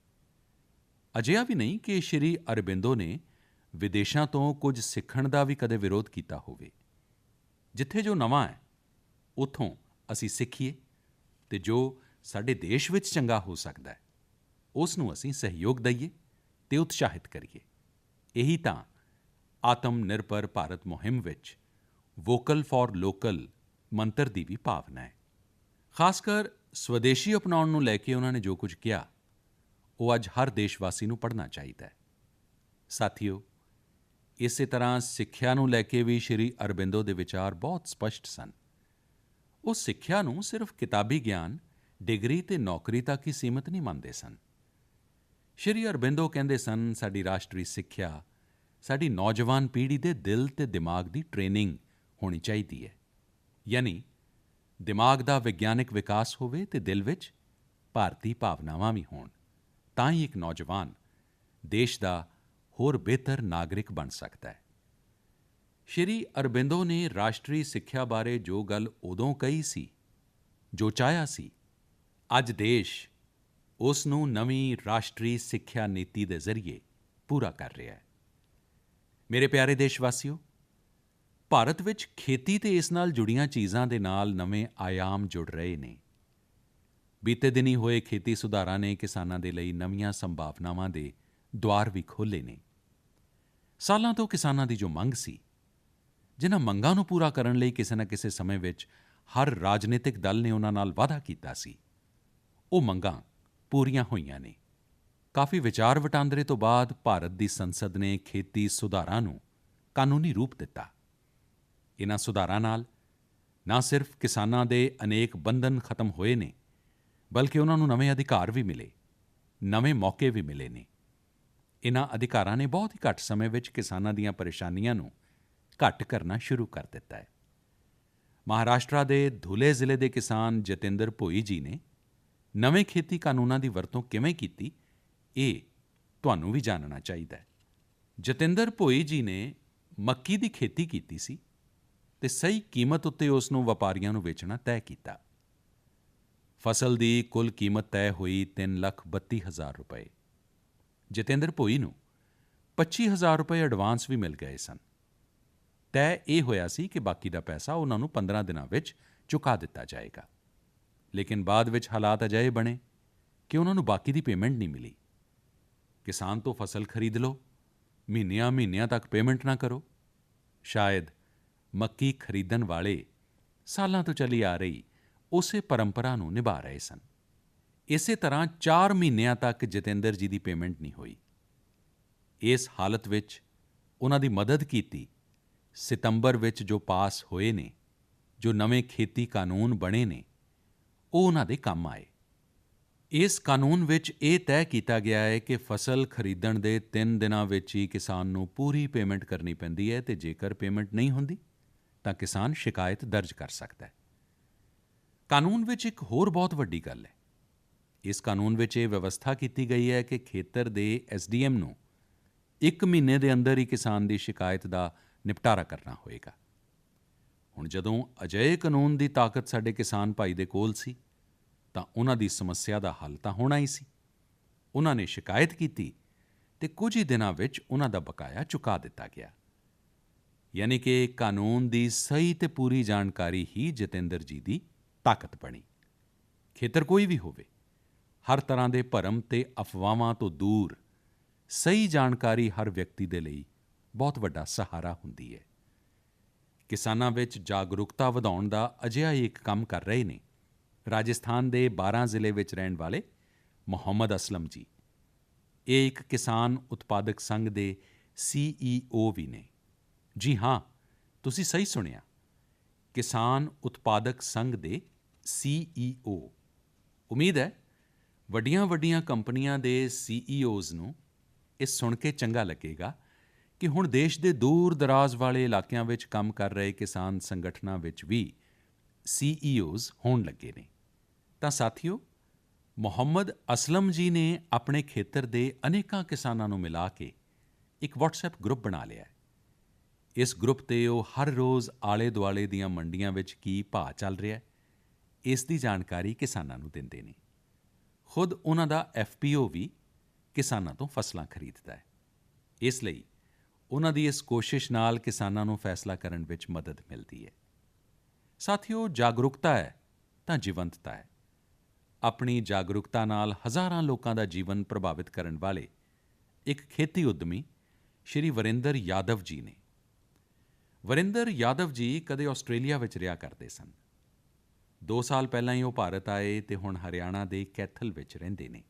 ਅਜਿਹਾ ਵੀ ਨਹੀਂ ਕਿ ਸ਼੍ਰੀ ਅਰਬਿੰਦੋ ਨੇ ਵਿਦੇਸ਼ਾਂ ਤੋਂ ਕੁਝ ਸਿੱਖਣ ਦਾ ਵੀ ਕਦੇ ਵਿਰੋਧ ਕੀਤਾ ਹੋਵੇ। ਜਿੱਥੇ ਜੋ ਨਵਾਂ ਹੈ, ਉਥੋਂ ਅਸੀਂ ਸਿੱਖੀਏ ਤੇ ਜੋ ਸਾਡੇ ਦੇਸ਼ ਵਿੱਚ ਚੰਗਾ ਹੋ ਸਕਦਾ ਹੈ ਉਸ ਨੂੰ ਅਸੀਂ ਸਹਿਯੋਗ ਦਈਏ ਤੇ ਉਤਸ਼ਾਹਿਤ ਕਰੀਏ। ਇਹੀ ਤਾਂ ਆਤਮ ਨਿਰਭਰ ਭਾਰਤ ਮੁਹਿੰਮ ਵਿੱਚ ਵੋਕਲ ਫਾਰ ਲੋਕਲ ਮੰਤਰ ਦੀ ਵੀ ਭਾਵਨਾ ਹੈ। ਖਾਸ ਕਰ ਸਵਦੇਸ਼ੀ ਅਪਣਾਉਣ ਨੂੰ ਲੈ ਕੇ ਉਹਨਾਂ ਨੇ ਜੋ ਕੁਝ ਕਿਹਾ ਉਹ ਅੱਜ ਹਰ ਦੇਸ਼ ਵਾਸੀ ਨੂੰ ਪੜ੍ਹਨਾ ਚਾਹੀਦਾ ਹੈ। ਸਾਥੀਓ, ਇਸੇ ਤਰ੍ਹਾਂ ਸਿੱਖਿਆ ਨੂੰ ਲੈ ਕੇ ਵੀ ਸ਼੍ਰੀ ਅਰਬਿੰਦੋ ਦੇ ਵਿਚਾਰ ਬਹੁਤ ਸਪਸ਼ਟ ਸਨ। ਉਹ ਸਿੱਖਿਆ ਨੂੰ ਸਿਰਫ ਕਿਤਾਬੀ ਗਿਆਨ, ਡਿਗਰੀ ਤੇ ਨੌਕਰੀ ਤੱਕ ਹੀ ਸੀਮਿਤ ਨਹੀਂ ਮੰਨਦੇ ਸਨ। ਸ਼੍ਰੀ ਅਰਬਿੰਦੋ ਕਹਿੰਦੇ ਸਨ, ਸਾਡੀ ਰਾਸ਼ਟਰੀ ਸਿੱਖਿਆ, ਸਾਡੀ ਨੌਜਵਾਨ ਪੀੜ੍ਹੀ ਦੇ ਦਿਲ ਤੇ ਦਿਮਾਗ ਦੀ ਟ੍ਰੇਨਿੰਗ ਹੋਣੀ ਚਾਹੀਦੀ ਹੈ। ਯਾਨੀ ਦਿਮਾਗ ਦਾ ਵਿਗਿਆਨਕ ਵਿਕਾਸ ਹੋਵੇ ਤੇ ਦਿਲ ਵਿੱਚ ਭਾਰਤੀ ਭਾਵਨਾਵਾਂ ਵੀ ਹੋਣ। ਤਾਂ ਹੀ ਇੱਕ ਨੌਜਵਾਨ ਦੇਸ਼ ਦਾ ਹੋਰ ਬਿਹਤਰ ਨਾਗਰਿਕ ਬਣ ਸਕਦਾ ਹੈ। ਸ਼੍ਰੀ ਅਰਬਿੰਦੋ ਨੇ ਰਾਸ਼ਟਰੀ ਸਿੱਖਿਆ ਬਾਰੇ ਜੋ ਗੱਲ ਉਦੋਂ ਕਹੀ ਸੀ, ਜੋ ਚਾਹਿਆ ਸੀ, ਅੱਜ ਦੇਸ਼ ਉਸ ਨੂੰ ਨਵੀਂ ਰਾਸ਼ਟਰੀ ਸਿੱਖਿਆ ਨੀਤੀ ਦੇ ਜ਼ਰੀਏ ਪੂਰਾ ਕਰ ਰਿਹਾ ਹੈ। ਮੇਰੇ ਪਿਆਰੇ ਦੇਸ਼ਵਾਸੀਓ, ਭਾਰਤ ਵਿੱਚ ਖੇਤੀ ਤੇ ਇਸ ਨਾਲ ਜੁੜੀਆਂ ਚੀਜ਼ਾਂ ਦੇ ਨਾਲ ਨਵੇਂ ਆਯਾਮ ਜੁੜ ਰਹੇ ਨੇ। ਬੀਤੇ ਦਿਨੀ ਹੋਏ ਖੇਤੀ ਸੁਧਾਰਾਂ ਨੇ ਕਿਸਾਨਾਂ ਦੇ ਲਈ ਨਵੀਆਂ ਸੰਭਾਵਨਾਵਾਂ ਦੇ ਦੁਆਰ ਵੀ ਖੋਲ੍ਹੇ ਨੇ। ਸਾਲਾਂ ਤੋਂ ਕਿਸਾਨਾਂ ਦੀ ਜੋ ਮੰਗ ਸੀ, ਜਿਨ੍ਹਾਂ ਮੰਗਾਂ ਨੂੰ ਪੂਰਾ ਕਰਨ ਲਈ ਕਿਸੇ ਨਾ ਕਿਸੇ ਸਮੇਂ ਵਿੱਚ ਹਰ ਰਾਜਨੀਤਿਕ ਦਲ ਨੇ ਉਹਨਾਂ ਨਾਲ ਵਾਅਦਾ ਕੀਤਾ ਸੀ, ਉਹ ਮੰਗਾਂ ਪੂਰੀਆਂ ਹੋਈਆਂ ਨੇ। ਕਾਫੀ ਵਿਚਾਰ ਵਟਾਂਦਰੇ ਤੋਂ ਬਾਅਦ ਭਾਰਤ ਦੀ ਸੰਸਦ ਨੇ ਖੇਤੀ ਸੁਧਾਰਾਂ ਨੂੰ ਕਾਨੂੰਨੀ ਰੂਪ ਦਿੱਤਾ। ਇਹਨਾਂ ਸੁਧਾਰਾਂ ਨਾਲ ਨਾ ਸਿਰਫ ਕਿਸਾਨਾਂ ਦੇ ਅਨੇਕ ਬੰਧਨ ਖਤਮ ਹੋਏ ਨੇ ਬਲਕਿ ਉਹਨਾਂ ਨੂੰ ਨਵੇਂ ਅਧਿਕਾਰ ਵੀ ਮਿਲੇ, ਨਵੇਂ ਮੌਕੇ ਵੀ ਮਿਲੇ ਨੇ। ਇਹਨਾਂ ਅਧਿਕਾਰਾਂ ਨੇ ਬਹੁਤ ਹੀ ਘੱਟ ਸਮੇਂ ਵਿੱਚ ਕਿਸਾਨਾਂ ਦੀਆਂ ਪਰੇਸ਼ਾਨੀਆਂ ਨੂੰ ਘੱਟ ਕਰਨਾ ਸ਼ੁਰੂ ਕਰ ਦਿੱਤਾ ਹੈ। ਮਹਾਰਾਸ਼ਟਰ ਦੇ ਧੁਲੇ ਜ਼ਿਲ੍ਹੇ ਦੇ ਕਿਸਾਨ ਜਤਿੰਦਰ ਭੋਈ ਜੀ ਨੇ ਨਵੇਂ ਖੇਤੀ ਕਾਨੂੰਨਾਂ ਦੀ ਵਰਤੋਂ ਕਿਵੇਂ ਕੀਤੀ, ਇਹ ਤੁਹਾਨੂੰ ਵੀ ਜਾਣਨਾ ਚਾਹੀਦਾ ਹੈ। ਜਤਿੰਦਰ ਭੋਈ ਜੀ ਨੇ ਮੱਕੀ ਦੀ ਖੇਤੀ ਕੀਤੀ ਸੀ ਤੇ ਸਹੀ ਕੀਮਤ ਉੱਤੇ ਉਸ ਨੂੰ ਵਪਾਰੀਆਂ ਨੂੰ ਵੇਚਣਾ ਤੈਅ ਕੀਤਾ। ਫਸਲ ਦੀ ਕੁੱਲ ਕੀਮਤ ਤੈਅ ਹੋਈ 332000 ਰੁਪਏ। ਜਤਿੰਦਰ ਭੋਈ ਨੂੰ 25000 ਰੁਪਏ ਐਡਵਾਂਸ ਵੀ ਮਿਲ ਗਏ ਸਨ। ਤੈਅ ਇਹ ਹੋਇਆ ਸੀ ਕਿ ਬਾਕੀ ਦਾ ਪੈਸਾ ਉਹਨਾਂ ਨੂੰ 15 ਦਿਨਾਂ ਵਿੱਚ ਚੁਕਾ ਦਿੱਤਾ ਜਾਏਗਾ। ਲੇਕਿਨ ਬਾਅਦ ਵਿੱਚ ਹਾਲਾਤ ਅਜਿਹੇ ਬਣੇ ਕਿ ਉਹਨਾਂ ਨੂੰ ਬਾਕੀ ਦੀ ਪੇਮੈਂਟ ਨਹੀਂ ਮਿਲੀ। ਕਿਸਾਨ ਤੋਂ ਫਸਲ ਖਰੀਦ ਲਓ, ਮਹੀਨਿਆਂ ਮਹੀਨਿਆਂ ਤੱਕ ਪੇਮੈਂਟ ਨਾ ਕਰੋ। ਸ਼ਾਇਦ ਮੱਕੀ ਖਰੀਦਣ ਵਾਲੇ ਸਾਲਾਂ ਤੋਂ ਚੱਲੀ ਆ ਰਹੀ ਉਸੇ ਪਰੰਪਰਾ ਨੂੰ ਨਿਭਾ ਰਹੇ ਸਨ। ਇਸੇ ਤਰ੍ਹਾਂ 4 ਮਹੀਨਿਆਂ ਤੱਕ ਜਤਿੰਦਰ ਜੀ ਦੀ ਪੇਮੈਂਟ ਨਹੀਂ ਹੋਈ। ਇਸ ਹਾਲਤ ਵਿੱਚ ਉਹਨਾਂ ਦੀ ਮਦਦ ਕੀਤੀ ਸਤੰਬਰ ਵਿੱਚ ਜੋ ਪਾਸ ਹੋਏ ਨੇ, ਜੋ ਨਵੇਂ ਖੇਤੀ ਕਾਨੂੰਨ ਬਣੇ ਨੇ, ਉਹ ਉਹਨਾਂ ਦੇ ਕੰਮ ਆਏ। ਇਸ ਕਾਨੂੰਨ ਵਿੱਚ ਇਹ ਤੈਅ ਕੀਤਾ ਗਿਆ ਹੈ ਕਿ ਫਸਲ ਖਰੀਦਣ ਦੇ 3 ਦਿਨਾਂ ਵਿੱਚ ਹੀ ਕਿਸਾਨ ਨੂੰ ਪੂਰੀ ਪੇਮੈਂਟ ਕਰਨੀ ਪੈਂਦੀ ਹੈ ਤੇ ਜੇਕਰ ਪੇਮੈਂਟ ਨਹੀਂ ਹੁੰਦੀ ਤਾਂ ਕਿਸਾਨ ਸ਼ਿਕਾਇਤ ਦਰਜ ਕਰ ਸਕਦਾ ਹੈ। ਕਾਨੂੰਨ ਵਿੱਚ ਇੱਕ ਹੋਰ ਬਹੁਤ ਵੱਡੀ ਗੱਲ ਹੈ। ਇਸ ਕਾਨੂੰਨ ਵਿੱਚ ਇਹ ਵਿਵਸਥਾ ਕੀਤੀ ਗਈ ਹੈ ਕਿ ਖੇਤਰ ਦੇ ਐਸਡੀਐਮ ਨੂੰ 1 ਮਹੀਨੇ ਦੇ ਅੰਦਰ ਹੀ ਕਿਸਾਨ ਦੀ ਸ਼ਿਕਾਇਤ ਦਾ ਨਿਪਟਾਰਾ ਕਰਨਾ ਹੋਏਗਾ। ਹੁਣ ਜਦੋਂ ਅਜਿਹੇ ਕਾਨੂੰਨ ਦੀ ਤਾਕਤ ਸਾਡੇ ਕਿਸਾਨ ਭਾਈ ਦੇ ਕੋਲ ਸੀ, ਤਾਂ ਉਹਨਾਂ ਦੀ ਸਮੱਸਿਆ ਦਾ ਹੱਲ ਤਾਂ ਹੋਣਾ ਹੀ ਸੀ। ਉਹਨਾਂ ਨੇ ਸ਼ਿਕਾਇਤ ਕੀਤੀ ਤੇ ਕੁਝ ਹੀ ਦਿਨਾਂ ਵਿੱਚ ਉਹਨਾਂ ਦਾ ਬਕਾਇਆ ਚੁਕਾ ਦਿੱਤਾ ਗਿਆ। ਯਾਨੀ ਕਿ ਕਾਨੂੰਨ ਦੀ ਸਹੀ ਤੇ ਪੂਰੀ ਜਾਣਕਾਰੀ ਹੀ ਜਤਿੰਦਰ ਜੀ ਦੀ ਤਾਕਤ ਬਣੀ। ਖੇਤਰ ਕੋਈ ਵੀ ਹੋਵੇ, ਹਰ ਤਰ੍ਹਾਂ ਦੇ ਭਰਮ ਤੇ ਅਫਵਾਹਾਂ ਤੋਂ ਦੂਰ, ਸਹੀ ਜਾਣਕਾਰੀ ਹਰ ਵਿਅਕਤੀ ਦੇ ਲਈ ਬਹੁਤ ਵੱਡਾ ਸਹਾਰਾ ਹੁੰਦੀ ਹੈ। ਕਿਸਾਨਾਂ ਵਿੱਚ ਜਾਗਰੂਕਤਾ ਵਧਾਉਣ ਦਾ ਅਜਿਹਾ ਹੀ ਇੱਕ ਕੰਮ ਕਰ ਰਹੇ ਨੇ। ਰਾਜਸਥਾਨ ਦੇ 12 ਜ਼ਿਲ੍ਹੇ ਵਿੱਚ ਰਹਿਣ ਵਾਲੇ ਮੁਹੰਮਦ ਅਸਲਮ ਜੀ। ਇਹ ਇੱਕ ਕਿਸਾਨ ਉਤਪਾਦਕ ਸੰਘ ਦੇ ਸੀਈਓ ਵੀ ਨੇ। ਜੀ ਹਾਂ, ਤੁਸੀਂ ਸਹੀ ਸੁਣਿਆ। ਕਿਸਾਨ ਉਤਪਾਦਕ ਸੰਘ ਦੇ ਸੀਈਓ ਉਮੀਦ ਹੈ ਵੱਡੀਆਂ-ਵੱਡੀਆਂ ਕੰਪਨੀਆਂ ਦੇ ਸੀਈਓਜ਼ ਨੂੰ ਇਹ ਸੁਣ ਕੇ ਚੰਗਾ ਲੱਗੇਗਾ ਕਿ ਹੁਣ ਦੇਸ਼ ਦੇ ਦੂਰ ਦਰਾਜ਼ ਵਾਲੇ ਇਲਾਕਿਆਂ ਵਿੱਚ ਕੰਮ ਕਰ ਰਹੇ ਕਿਸਾਨ ਸੰਗਠਨਾਂ ਵਿੱਚ ਵੀ ਸੀਈਓਜ਼ ਹੋਣ ਲੱਗੇ ਨੇ। ਤਾਂ ਸਾਥੀਓ, ਮੁਹੰਮਦ ਅਸਲਮ ਜੀ ਨੇ ਆਪਣੇ ਖੇਤਰ ਦੇ ਅਨੇਕਾਂ ਕਿਸਾਨਾਂ ਨੂੰ ਮਿਲਾ ਕੇ ਇੱਕ WhatsApp ਗਰੁੱਪ ਬਣਾ ਲਿਆ ਹੈ। ਇਸ ਗਰੁੱਪ ਤੇ ਉਹ ਹਰ ਰੋਜ਼ ਆਲੇ ਦੁਆਲੇ ਦੀਆਂ ਮੰਡੀਆਂ ਵਿੱਚ ਕੀ ਭਾਅ ਚੱਲ ਰਿਹਾ ਹੈ ਇਸ ਦੀ ਜਾਣਕਾਰੀ ਕਿਸਾਨਾਂ ਨੂੰ ਦਿੰਦੇ ਨੇ। ਖੁਦ ਉਹਨਾਂ ਦਾ ਐਫਪੀਓ ਵੀ ਕਿਸਾਨਾਂ ਤੋਂ ਫਸਲਾਂ ਖਰੀਦਦਾ ਹੈ। ਇਸ ਲਈ ਉਹਨਾਂ ਦੀ ਇਸ ਕੋਸ਼ਿਸ਼ ਨਾਲ ਕਿਸਾਨਾਂ ਨੂੰ ਫੈਸਲਾ ਕਰਨ ਵਿੱਚ ਮਦਦ ਮਿਲਦੀ ਹੈ। ਸਾਥੀਓ, ਜਾਗਰੂਕਤਾ ਹੈ ਤਾਂ ਜੀਵੰਤਤਾ ਹੈ। ਆਪਣੀ ਜਾਗਰੂਕਤਾ ਨਾਲ ਹਜ਼ਾਰਾਂ ਲੋਕਾਂ ਦਾ ਜੀਵਨ ਪ੍ਰਭਾਵਿਤ ਕਰਨ ਵਾਲੇ ਇੱਕ ਖੇਤੀ ਉਦਮੀ ਸ਼੍ਰੀ ਵਰਿੰਦਰ ਯਾਦਵ ਜੀ ਨੇ। ਵਰਿੰਦਰ ਯਾਦਵ ਜੀ ਕਦੇ ਆਸਟ੍ਰੇਲੀਆ ਵਿੱਚ ਰਿਹਾ ਕਰਦੇ ਸਨ। 2 ਸਾਲ ਪਹਿਲਾਂ ਹੀ ਉਹ ਭਾਰਤ ਆਏ ਤੇ ਹੁਣ ਹਰਿਆਣਾ ਦੇ ਕੈਥਲ ਵਿੱਚ ਰਹਿੰਦੇ ਨੇ।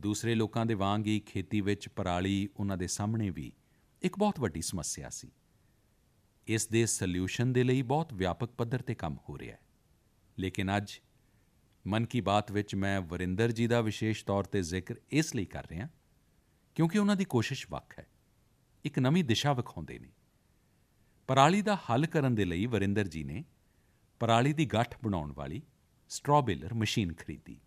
ਦੂਸਰੇ ਲੋਕਾਂ ਦੇ ਵਾਂਗ ਹੀ ਖੇਤੀ ਵਿੱਚ ਪਰਾਲੀ ਉਹਨਾਂ ਦੇ ਸਾਹਮਣੇ ਵੀ ਇੱਕ ਬਹੁਤ ਵੱਡੀ ਸਮੱਸਿਆ ਸੀ। ਇਸ ਦੇ ਸੋਲੂਸ਼ਨ ਦੇ ਲਈ ਬਹੁਤ ਵਿਆਪਕ ਪੱਧਰ ਤੇ ਕੰਮ ਹੋ ਰਿਹਾ ਹੈ। ਲੇਕਿਨ ਅੱਜ ਮਨ ਕੀ ਬਾਤ ਵਿੱਚ ਮੈਂ ਵਰਿੰਦਰ ਜੀ ਦਾ ਵਿਸ਼ੇਸ਼ ਤੌਰ ਤੇ ਜ਼ਿਕਰ ਇਸ ਲਈ ਕਰ ਰਿਹਾ ਕਿਉਂਕਿ ਉਹਨਾਂ ਦੀ ਕੋਸ਼ਿਸ਼ ਵੱਖ ਹੈ। ਇੱਕ ਨਵੀਂ ਦਿਸ਼ਾ ਵਿਖਾਉਂਦੇ ਨੇ। ਪਰਾਲੀ ਦਾ ਹੱਲ ਕਰਨ ਦੇ ਲਈ ਵਰਿੰਦਰ ਜੀ ਨੇ ਪਰਾਲੀ ਦੀ ਗੱਠ ਬਣਾਉਣ ਵਾਲੀ ਸਟ੍ਰੋਬੇਲਰ ਮਸ਼ੀਨ ਖਰੀਦੀ।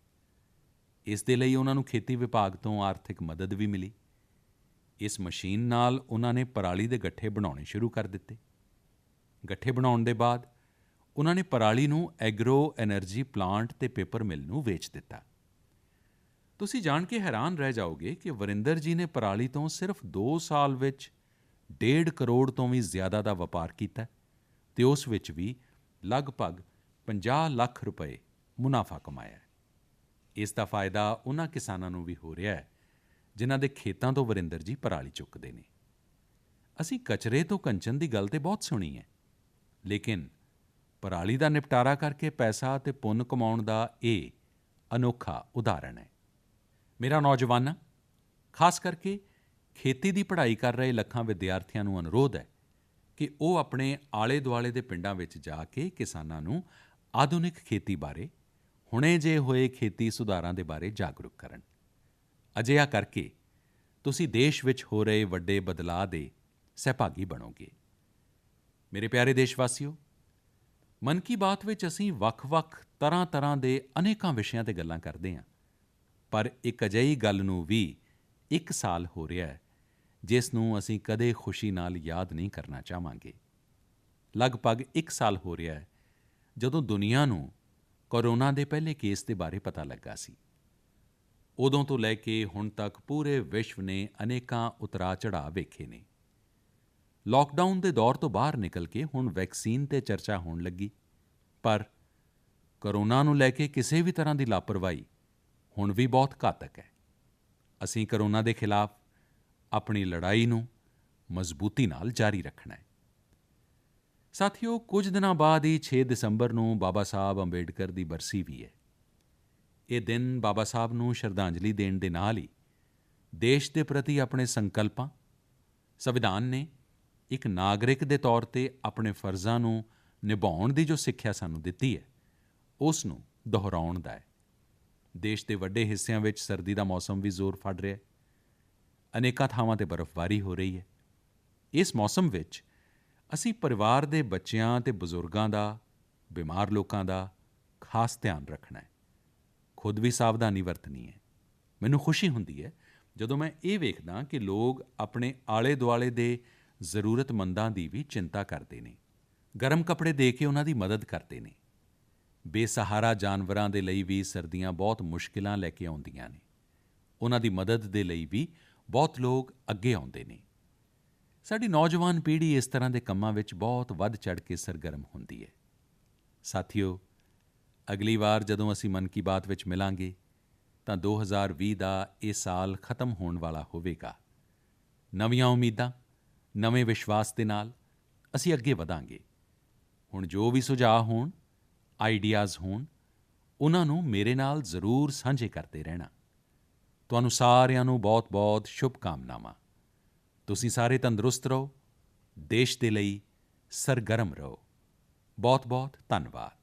ਇਸ ਦੇ ਲਈ ਉਹਨਾਂ ਨੂੰ ਖੇਤੀ ਵਿਭਾਗ ਤੋਂ ਆਰਥਿਕ ਮਦਦ ਵੀ ਮਿਲੀ। ਇਸ ਮਸ਼ੀਨ ਨਾਲ ਉਹਨਾਂ ਨੇ ਪਰਾਲੀ ਦੇ ਗੱਠੇ ਬਣਾਉਣੇ ਸ਼ੁਰੂ ਕਰ ਦਿੱਤੇ। ਗੱਠੇ ਬਣਾਉਣ ਦੇ ਬਾਅਦ ਉਹਨਾਂ ਨੇ ਪਰਾਲੀ ਨੂੰ ਐਗਰੋ એનર્ਜੀ ਪਲਾਂਟ ਤੇ ਪੇਪਰ ਮਿਲ ਨੂੰ ਵੇਚ ਦਿੱਤਾ। ਤੁਸੀਂ ਜਾਣ ਕੇ ਹੈਰਾਨ ਰਹਿ ਜਾਓਗੇ ਕਿ ਵਰਿੰਦਰ ਜੀ ਨੇ ਪਰਾਲੀ ਤੋਂ ਸਿਰਫ 2 ਸਾਲ ਵਿੱਚ 1.5 ਕਰੋੜ ਤੋਂ ਵੀ ਜ਼ਿਆਦਾ ਦਾ ਵਪਾਰ ਕੀਤਾ ਤੇ ਉਸ ਵਿੱਚ ਵੀ ਲਗਭਗ 50 ਲੱਖ ਰੁਪਏ ਮੁਨਾਫਾ ਕਮਾਇਆ ਹੈ। ਇਸ ਦਾ ਫਾਇਦਾ ਉਹਨਾਂ ਕਿਸਾਨਾਂ ਨੂੰ ਵੀ ਹੋ ਰਿਹਾ ਹੈ, ਜਿਨ੍ਹਾਂ ਦੇ ਖੇਤਾਂ ਤੋਂ ਵਰਿੰਦਰ ਜੀ ਪਰਾਲੀ ਚੁੱਕਦੇ ਨੇ ਅਸੀਂ ਕਚਰੇ ਤੋਂ ਕੰਚਨ ਦੀ ਗੱਲ ਤੇ ਬਹੁਤ ਸੁਣੀ ਹੈ, ਲੇਕਿਨ ਪਰਾਲੀ ਦਾ ਨਿਪਟਾਰਾ ਕਰਕੇ ਪੈਸਾ ਤੇ ਪੁੰਨ ਕਮਾਉਣ ਦਾ ਇਹ ਅਨੋਖਾ ਉਦਾਹਰਣ ਹੈ ਮੇਰਾ ਨੌਜਵਾਨਾਂ, ਖਾਸ ਕਰਕੇ ਖੇਤੀ ਦੀ ਪੜ੍ਹਾਈ ਕਰ ਰਹੇ ਲੱਖਾਂ ਵਿਦਿਆਰਥੀਆਂ ਨੂੰ ਅਨੁਰੋਧ ਹੈ ਕਿ ਉਹ ਆਪਣੇ ਆਲੇ-ਦੁਆਲੇ ਦੇ ਪਿੰਡਾਂ ਵਿੱਚ ਜਾ ਕੇ ਕਿਸਾਨਾਂ ਨੂੰ ਆਧੁਨਿਕ ਖੇਤੀ ਬਾਰੇ, ਹੁਣੇ ਜੇ ਹੋਏ ਖੇਤੀ ਸੁਧਾਰਾਂ ਦੇ ਬਾਰੇ ਜਾਗਰੂਕ ਕਰਨ। ਅਜਿਹਾ ਕਰਕੇ ਤੁਸੀਂ ਦੇਸ਼ ਵਿੱਚ ਹੋ ਰਹੇ ਵੱਡੇ ਬਦਲਾਅ ਦੇ ਸਹਿਭਾਗੀ ਬਣੋਗੇ। ਮੇਰੇ ਪਿਆਰੇ ਦੇਸ਼ਵਾਸੀਓ, ਮਨ ਕੀ ਬਾਤ ਵਿੱਚ ਅਸੀਂ ਵੱਖ-ਵੱਖ ਤਰ੍ਹਾਂ-ਤਰ੍ਹਾਂ ਦੇ ਅਨੇਕਾਂ ਵਿਸ਼ਿਆਂ ਤੇ ਗੱਲਾਂ ਕਰਦੇ ਹਾਂ, ਪਰ ਇੱਕ ਅਜਿਹੀ ਗੱਲ ਨੂੰ ਵੀ ਇੱਕ ਸਾਲ ਹੋ ਰਿਹਾ ਹੈ ਜਿਸ ਨੂੰ ਅਸੀਂ ਕਦੇ ਖੁਸ਼ੀ ਨਾਲ ਯਾਦ ਨਹੀਂ ਕਰਨਾ ਚਾਹਾਂਗੇ। ਲਗਭਗ ਇੱਕ ਸਾਲ ਹੋ ਰਿਹਾ ਹੈ, ਜਦੋਂ ਦੁਨੀਆ ਨੂੰ ਕੋਰੋਨਾ ਦੇ ਪਹਿਲੇ ਕੇਸ ਦੇ ਬਾਰੇ ਪਤਾ ਲੱਗਾ ਸੀ। ਉਦੋਂ ਤੋਂ ਲੈ ਕੇ ਹੁਣ ਤੱਕ ਪੂਰੇ ਵਿਸ਼ਵ ਨੇ ਅਨੇਕਾਂ ਉਤਰਾਅ ਚੜ੍ਹਾਅ ਵੇਖੇ ਨੇ। ਲਾਕਡਾਊਨ ਦੇ ਦੌਰ ਤੋਂ ਬਾਹਰ ਨਿਕਲ ਕੇ ਹੁਣ ਵੈਕਸੀਨ ਤੇ ਚਰਚਾ ਹੋਣ ਲੱਗੀ, ਪਰ ਕਰੋਨਾ ਨੂੰ ਲੈ ਕੇ ਕਿਸੇ ਵੀ ਤਰ੍ਹਾਂ ਦੀ ਲਾਪਰਵਾਹੀ ਹੁਣ ਵੀ ਬਹੁਤ ਘਾਤਕ ਹੈ। ਅਸੀਂ ਕਰੋਨਾ ਦੇ ਖਿਲਾਫ ਆਪਣੀ ਲੜਾਈ ਨੂੰ ਮਜ਼ਬੂਤੀ ਨਾਲ ਜਾਰੀ ਰੱਖਣਾ ਹੈ। ਸਾਥੀਓ, ਕੁਝ ਦਿਨਾਂ ਬਾਅਦ ਹੀ 6 ਦਸੰਬਰ ਨੂੰ ਬਾਬਾ ਸਾਹਿਬ ਅੰਬੇਡਕਰ ਦੀ ਬਰਸੀ ਵੀ ਹੈ। ਇਹ ਦਿਨ ਬਾਬਾ ਸਾਹਿਬ ਨੂੰ ਸ਼ਰਧਾਂਜਲੀ ਦੇਣ ਦੇ ਨਾਲ ਹੀ ਦੇਸ਼ ਦੇ ਪ੍ਰਤੀ ਆਪਣੇ ਸੰਕਲਪਾਂ, ਸੰਵਿਧਾਨ ਨੇ ਇੱਕ ਨਾਗਰਿਕ ਦੇ ਤੌਰ ਤੇ ਆਪਣੇ ਫਰਜ਼ਾਂ ਨੂੰ ਨਿਭਾਉਣ ਦੀ ਜੋ ਸਿੱਖਿਆ ਸਾਨੂੰ ਦਿੱਤੀ ਹੈ, ਉਸ ਨੂੰ ਦੁਹਰਾਉਣ ਦਾ ਹੈ। ਦੇਸ਼ ਦੇ ਵੱਡੇ ਹਿੱਸਿਆਂ ਵਿੱਚ ਸਰਦੀ ਦਾ ਮੌਸਮ ਵੀ ਜ਼ੋਰ ਫੜ ਰਿਹਾ ਹੈ। ਅਨੇਕਾਂ ਥਾਵਾਂ ਤੇ ਬਰਫ਼ਬਾਰੀ ਹੋ ਰਹੀ ਹੈ। ਇਸ ਮੌਸਮ ਵਿੱਚ ਅਸੀਂ ਪਰਿਵਾਰ ਦੇ ਬੱਚਿਆਂ ਤੇ ਬਜ਼ੁਰਗਾਂ ਦਾ, ਬਿਮਾਰ ਲੋਕਾਂ ਦਾ ਖਾਸ ਧਿਆਨ ਰੱਖਣਾ ਹੈ। ਖੁਦ ਵੀ ਸਾਵਧਾਨੀ ਵਰਤਣੀ ਹੈ। ਮੈਨੂੰ ਖੁਸ਼ੀ ਹੁੰਦੀ ਹੈ ਜਦੋਂ ਮੈਂ ਇਹ ਵੇਖਦਾ ਕਿ ਲੋਕ ਆਪਣੇ ਆਲੇ-ਦੁਆਲੇ ਦੇ ਜ਼ਰੂਰਤਮੰਦਾਂ ਦੀ ਵੀ ਚਿੰਤਾ ਕਰਦੇ ਨੇ। ਗਰਮ ਕੱਪੜੇ ਦੇ ਕੇ ਉਹਨਾਂ ਦੀ ਮਦਦ ਕਰਦੇ ਨੇ। ਬੇਸਹਾਰਾ ਜਾਨਵਰਾਂ ਦੇ ਲਈ ਵੀ ਸਰਦੀਆਂ ਬਹੁਤ ਮੁਸ਼ਕਿਲਾਂ ਲੈ ਕੇ ਆਉਂਦੀਆਂ ਨੇ। ਉਹਨਾਂ ਦੀ ਮਦਦ ਦੇ ਲਈ ਵੀ ਬਹੁਤ ਲੋਕ ਅੱਗੇ ਆਉਂਦੇ ਨੇ। ਸਾਡੀ ਨੌਜਵਾਨ ਪੀੜ੍ਹੀ ਇਸ ਤਰ੍ਹਾਂ ਦੇ ਕੰਮਾਂ ਵਿੱਚ ਬਹੁਤ ਵੱਧ ਚੜ੍ਹ ਕੇ ਸਰਗਰਮ ਹੁੰਦੀ ਹੈ। ਸਾਥੀਓ, ਅਗਲੀ ਵਾਰ ਜਦੋਂ ਅਸੀਂ ਮਨ ਕੀ ਬਾਤ ਵਿੱਚ ਮਿਲਾਂਗੇ, ਤਾਂ 2020 ਦਾ ਇਹ ਸਾਲ ਖਤਮ ਹੋਣ ਵਾਲਾ ਹੋਵੇਗਾ। ਨਵੀਆਂ ਉਮੀਦਾਂ, ਨਵੇਂ ਵਿਸ਼ਵਾਸ ਦੇ ਨਾਲ ਅਸੀਂ ਅੱਗੇ ਵਧਾਂਗੇ। ਹੁਣ ਜੋ ਵੀ ਸੁਝਾਅ ਹੋਣ, ਆਈਡੀਆਜ਼ ਹੋਣ, ਉਹਨਾਂ ਨੂੰ ਮੇਰੇ ਨਾਲ ਜ਼ਰੂਰ ਸਾਂਝੇ ਕਰਦੇ ਰਹਿਣਾ। ਤੁਹਾਨੂੰ ਸਾਰਿਆਂ ਨੂੰ ਬਹੁਤ-ਬਹੁਤ ਸ਼ੁਭ ਕਾਮਨਾਵਾਂ ਤੁਸੀਂ ਸਾਰੇ ਤੰਦਰੁਸਤ ਰਹੋ, ਦੇਸ਼ ਦੇ ਲਈ ਸਰਗਰਮ ਰਹੋ। ਬਹੁਤ-ਬਹੁਤ ਧੰਨਵਾਦ।